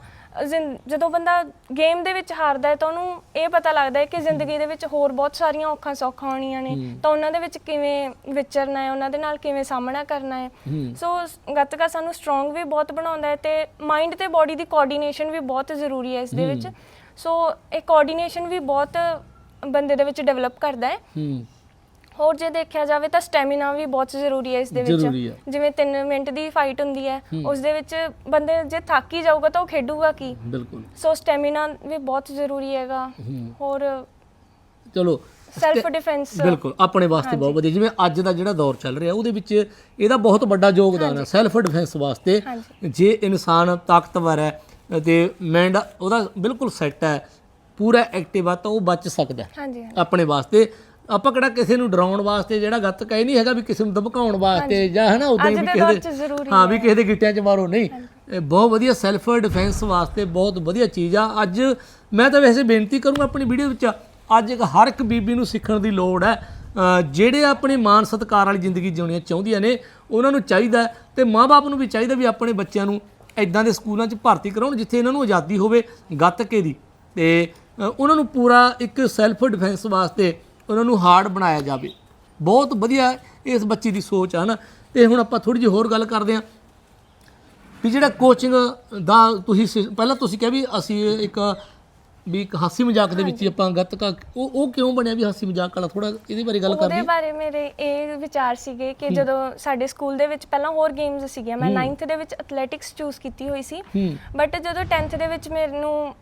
ਜਦੋਂ ਬੰਦਾ ਗੇਮ ਦੇ ਵਿੱਚ ਹਾਰਦਾ ਹੈ ਤਾਂ ਉਹਨੂੰ ਇਹ ਪਤਾ ਲੱਗਦਾ ਹੈ ਕਿ ਜ਼ਿੰਦਗੀ ਦੇ ਵਿੱਚ ਹੋਰ ਬਹੁਤ ਸਾਰੀਆਂ ਔਖਾਂ ਸੌਖਾਂ ਆਉਣੀਆਂ ਨੇ। ਤਾਂ ਉਹਨਾਂ ਦੇ ਵਿੱਚ ਕਿਵੇਂ ਵਿਚਰਨਾ ਹੈ ਉਹਨਾਂ ਦੇ ਨਾਲ ਕਿਵੇਂ ਸਾਹਮਣਾ ਕਰਨਾ ਹੈ। ਸ- ਗੱਤਕਾ ਸਾਨੂੰ ਸਟਰੋਂਗ ਵੀ ਬਹੁਤ ਬਣਾਉਂਦਾ ਹੈ ਤੇ ਮਾਈਂਡ ਤੇ ਬਾਡੀ ਦੀ ਕੋਆਰਡੀਨੇਸ਼ਨ ਵੀ ਬਹੁਤ ਜ਼ਰੂਰੀ ਹੈ ਇਸ ਦੇ ਵਿੱਚ। ਸੋ ਇਹ ਕੋਆਰਡੀਨੇਸ਼ਨ ਵੀ ਬਹੁਤ ਬੰਦੇ ਦੇ ਵਿੱਚ ਡਿਵੈਲਪ ਕਰਦਾ ਹੈ। ਹੂੰ। ਹੋਰ ਜੇ ਦੇਖਿਆ ਜਾਵੇ ਤਾਂ ਸਟੈਮਿਨਾ ਵੀ ਬਹੁਤ ਜ਼ਰੂਰੀ ਹੈ ਇਸ ਦੇ ਜ਼ਰੂਰੀ ਹੈ। ਵਿੱਚ ਜਿਵੇਂ 3 ਮਿੰਟ ਦੀ ਫਾਈਟ ਹੁੰਦੀ ਹੈ ਉਸ ਦੇ ਵਿੱਚ ਬੰਦੇ ਜੇ ਥੱਕ ਹੀ ਜਾਊਗਾ ਤਾਂ ਉਹ ਖੇਡੂਗਾ ਕੀ? ਬਿਲਕੁਲ। ਸੋ ਸਟੈਮਿਨਾ ਵੀ ਬਹੁਤ ਜ਼ਰੂਰੀ ਹੈਗਾ। ਹੂੰ। ਹੋਰ ਚਲੋ। ਸੈਲਫ ਡਿਫੈਂਸ ਬਿਲਕੁਲ ਆਪਣੇ ਵਾਸਤੇ ਬਹੁਤ ਵਧੀਆ। ਜਿਵੇਂ ਅੱਜ ਦਾ ਜਿਹੜਾ ਦੌਰ ਚੱਲ ਰਿਹਾ ਉਹਦੇ ਵਿੱਚ ਇਹਦਾ ਬਹੁਤ ਵੱਡਾ ਯੋਗਦਾਨ ਹੈ ਸੈਲਫ ਡਿਫੈਂਸ ਵਾਸਤੇ। ਹਾਂਜੀ। ਜੇ ਇਨਸਾਨ ਤਾਕਤਵਰ ਹੈ ਤੇ ਮਾਈਂਡ ਉਹਦਾ ਬਿਲਕੁਲ ਸੈੱਟ ਹੈ। ਪੂਰਾ ਐਕਟਿਵ ਆ ਤਾਂ ਉਹ ਬਚ ਸਕਦਾ ਹਾਂਜੀ ਹਾਂਜੀ। ਆਪਣੇ ਵਾਸਤੇ। ਆਪਾਂ ਕਿਹੜਾ ਕਿਸੇ ਨੂੰ ਡਰਾਉਣ ਵਾਸਤੇ ਜਿਹੜਾ ਗੱਤਕਾ ਇਹ ਨਹੀਂ ਹੈਗਾ ਵੀ ਕਿਸੇ ਨੂੰ ਧਮਕਾਉਣ ਵਾਸਤੇ ਜਾਂ ਹੈ ਨਾ ਉਦਾਂ ਹੀ ਅੱਜ ਵੀ ਦੇ ਕਿਸੇ ਦੌਰ 'ਚ ਜ਼ਰੂਰੀ ਹਾਂ ਵੀ ਕਿਸੇ ਦੇ ਗਿੱਟਿਆਂ 'ਚ ਮਾਰੋ ਨਹੀਂ। ਇਹ ਬਹੁਤ ਵਧੀਆ ਸੈਲਫ ਡਿਫੈਂਸ ਵਾਸਤੇ ਬਹੁਤ ਵਧੀਆ ਚੀਜ਼ ਆ। ਅੱਜ ਮੈਂ ਤਾਂ ਵੈਸੇ ਬੇਨਤੀ ਕਰੂੰਗਾ ਆਪਣੀ ਵੀਡੀਓ ਵਿੱਚ ਅੱਜ ਇੱਕ ਹਰ ਇੱਕ ਬੀਬੀ ਨੂੰ ਸਿੱਖਣ ਦੀ ਲੋੜ ਹੈ। ਅ, ਜਿਹੜੇ ਆਪਣੇ ਮਾਨ ਸਤਿਕਾਰ ਵਾਲੀ ਜ਼ਿੰਦਗੀ ਜਿਉਣੀਆਂ ਚਾਹੁੰਦੀਆਂ ਨੇ ਉਹਨਾਂ ਨੂੰ ਚਾਹੀਦਾ ਹੈ ਤੇ ਮਾਪੇ ਨੂੰ ਵੀ ਚਾਹੀਦਾ ਵੀ ਆਪਣੇ ਬੱਚਿਆਂ ਨੂੰ ਇਦਾਂ ਦੇ ਸਕੂਲਾਂ 'ਚ ਭਰਤੀ ਕਰਾਉਣ ਜਿੱਥੇ ਇਹਨਾਂ ਨੂੰ ਆਜ਼ਾਦੀ ਹੋਵੇ ਗੱਤਕੇ ਦੀ। ਤੇ ਉਹਨਾਂ ਨੂੰ ਪੂਰਾ ਇੱਕ ਸੈਲਫ ਡਿਫੈਂਸ ਵਾਸਤੇ ਉਹਨਾਂ ਨੂੰ ਹਾਰਡ ਬਣਾਇਆ ਜਾਵੇ। ਬਹੁਤ ਵਧੀਆ ਇਸ ਬੱਚੀ ਦੀ ਸੋਚ ਆ ਨਾ ਤੇ ਹੁਣ ਆਪਾਂ ਥੋੜੀ ਜਿਹੀ ਹੋਰ ਗੱਲ ਕਰਦੇ ਹਾਂ। ਵੀ ਜਿਹੜਾ ਕੋਚਿੰਗ ਦਾ ਤੁਸੀਂ ਸਿ- ਪਹਿਲਾਂ ਤੁਸੀਂ ਕਿਹਾ ਵੀ ਅਸੀਂ ਇੱਕ ਵੀ ਇੱਕ ਹਾਸੀ ਮਜ਼ਾਕ ਦੇ ਵਿੱਚ ਹੀ ਆਪਾਂ ਗੱਤਕਾ ਉਹ ਉਹ ਕਿਉਂ ਬਣਿਆ ਵੀ ਹਾਸੀ ਮਜ਼ਾਕ ਵਾਲਾ? ਥੋੜਾ ਇਹਦੇ ਬਾਰੇ ਗੱਲ ਉਹਦੇ ਕਰਨੀ ਬਾਰੇ ਮੇਰੇ ਇਹ ਵਿਚਾਰ ਸੀਗੇ ਕਿ ਜਦੋਂ ਸਾਡੇ ਸਕੂਲ ਦੇ ਵਿੱਚ ਪਹਿਲਾਂ ਹੋਰ ਗੇਮਸ ਸੀਗੀਆਂ ਮੈਂ 9th ਦੇ ਵਿੱਚ ਐਥਲੈਟਿਕਸ ਚੂਜ਼ ਕੀਤੀ ਹੋਈ ਸੀ। ਹੂੰ। ਬਟ ਜਦੋਂ 10th ਦੇ ਵਿੱਚ ਮੈਨੂੰ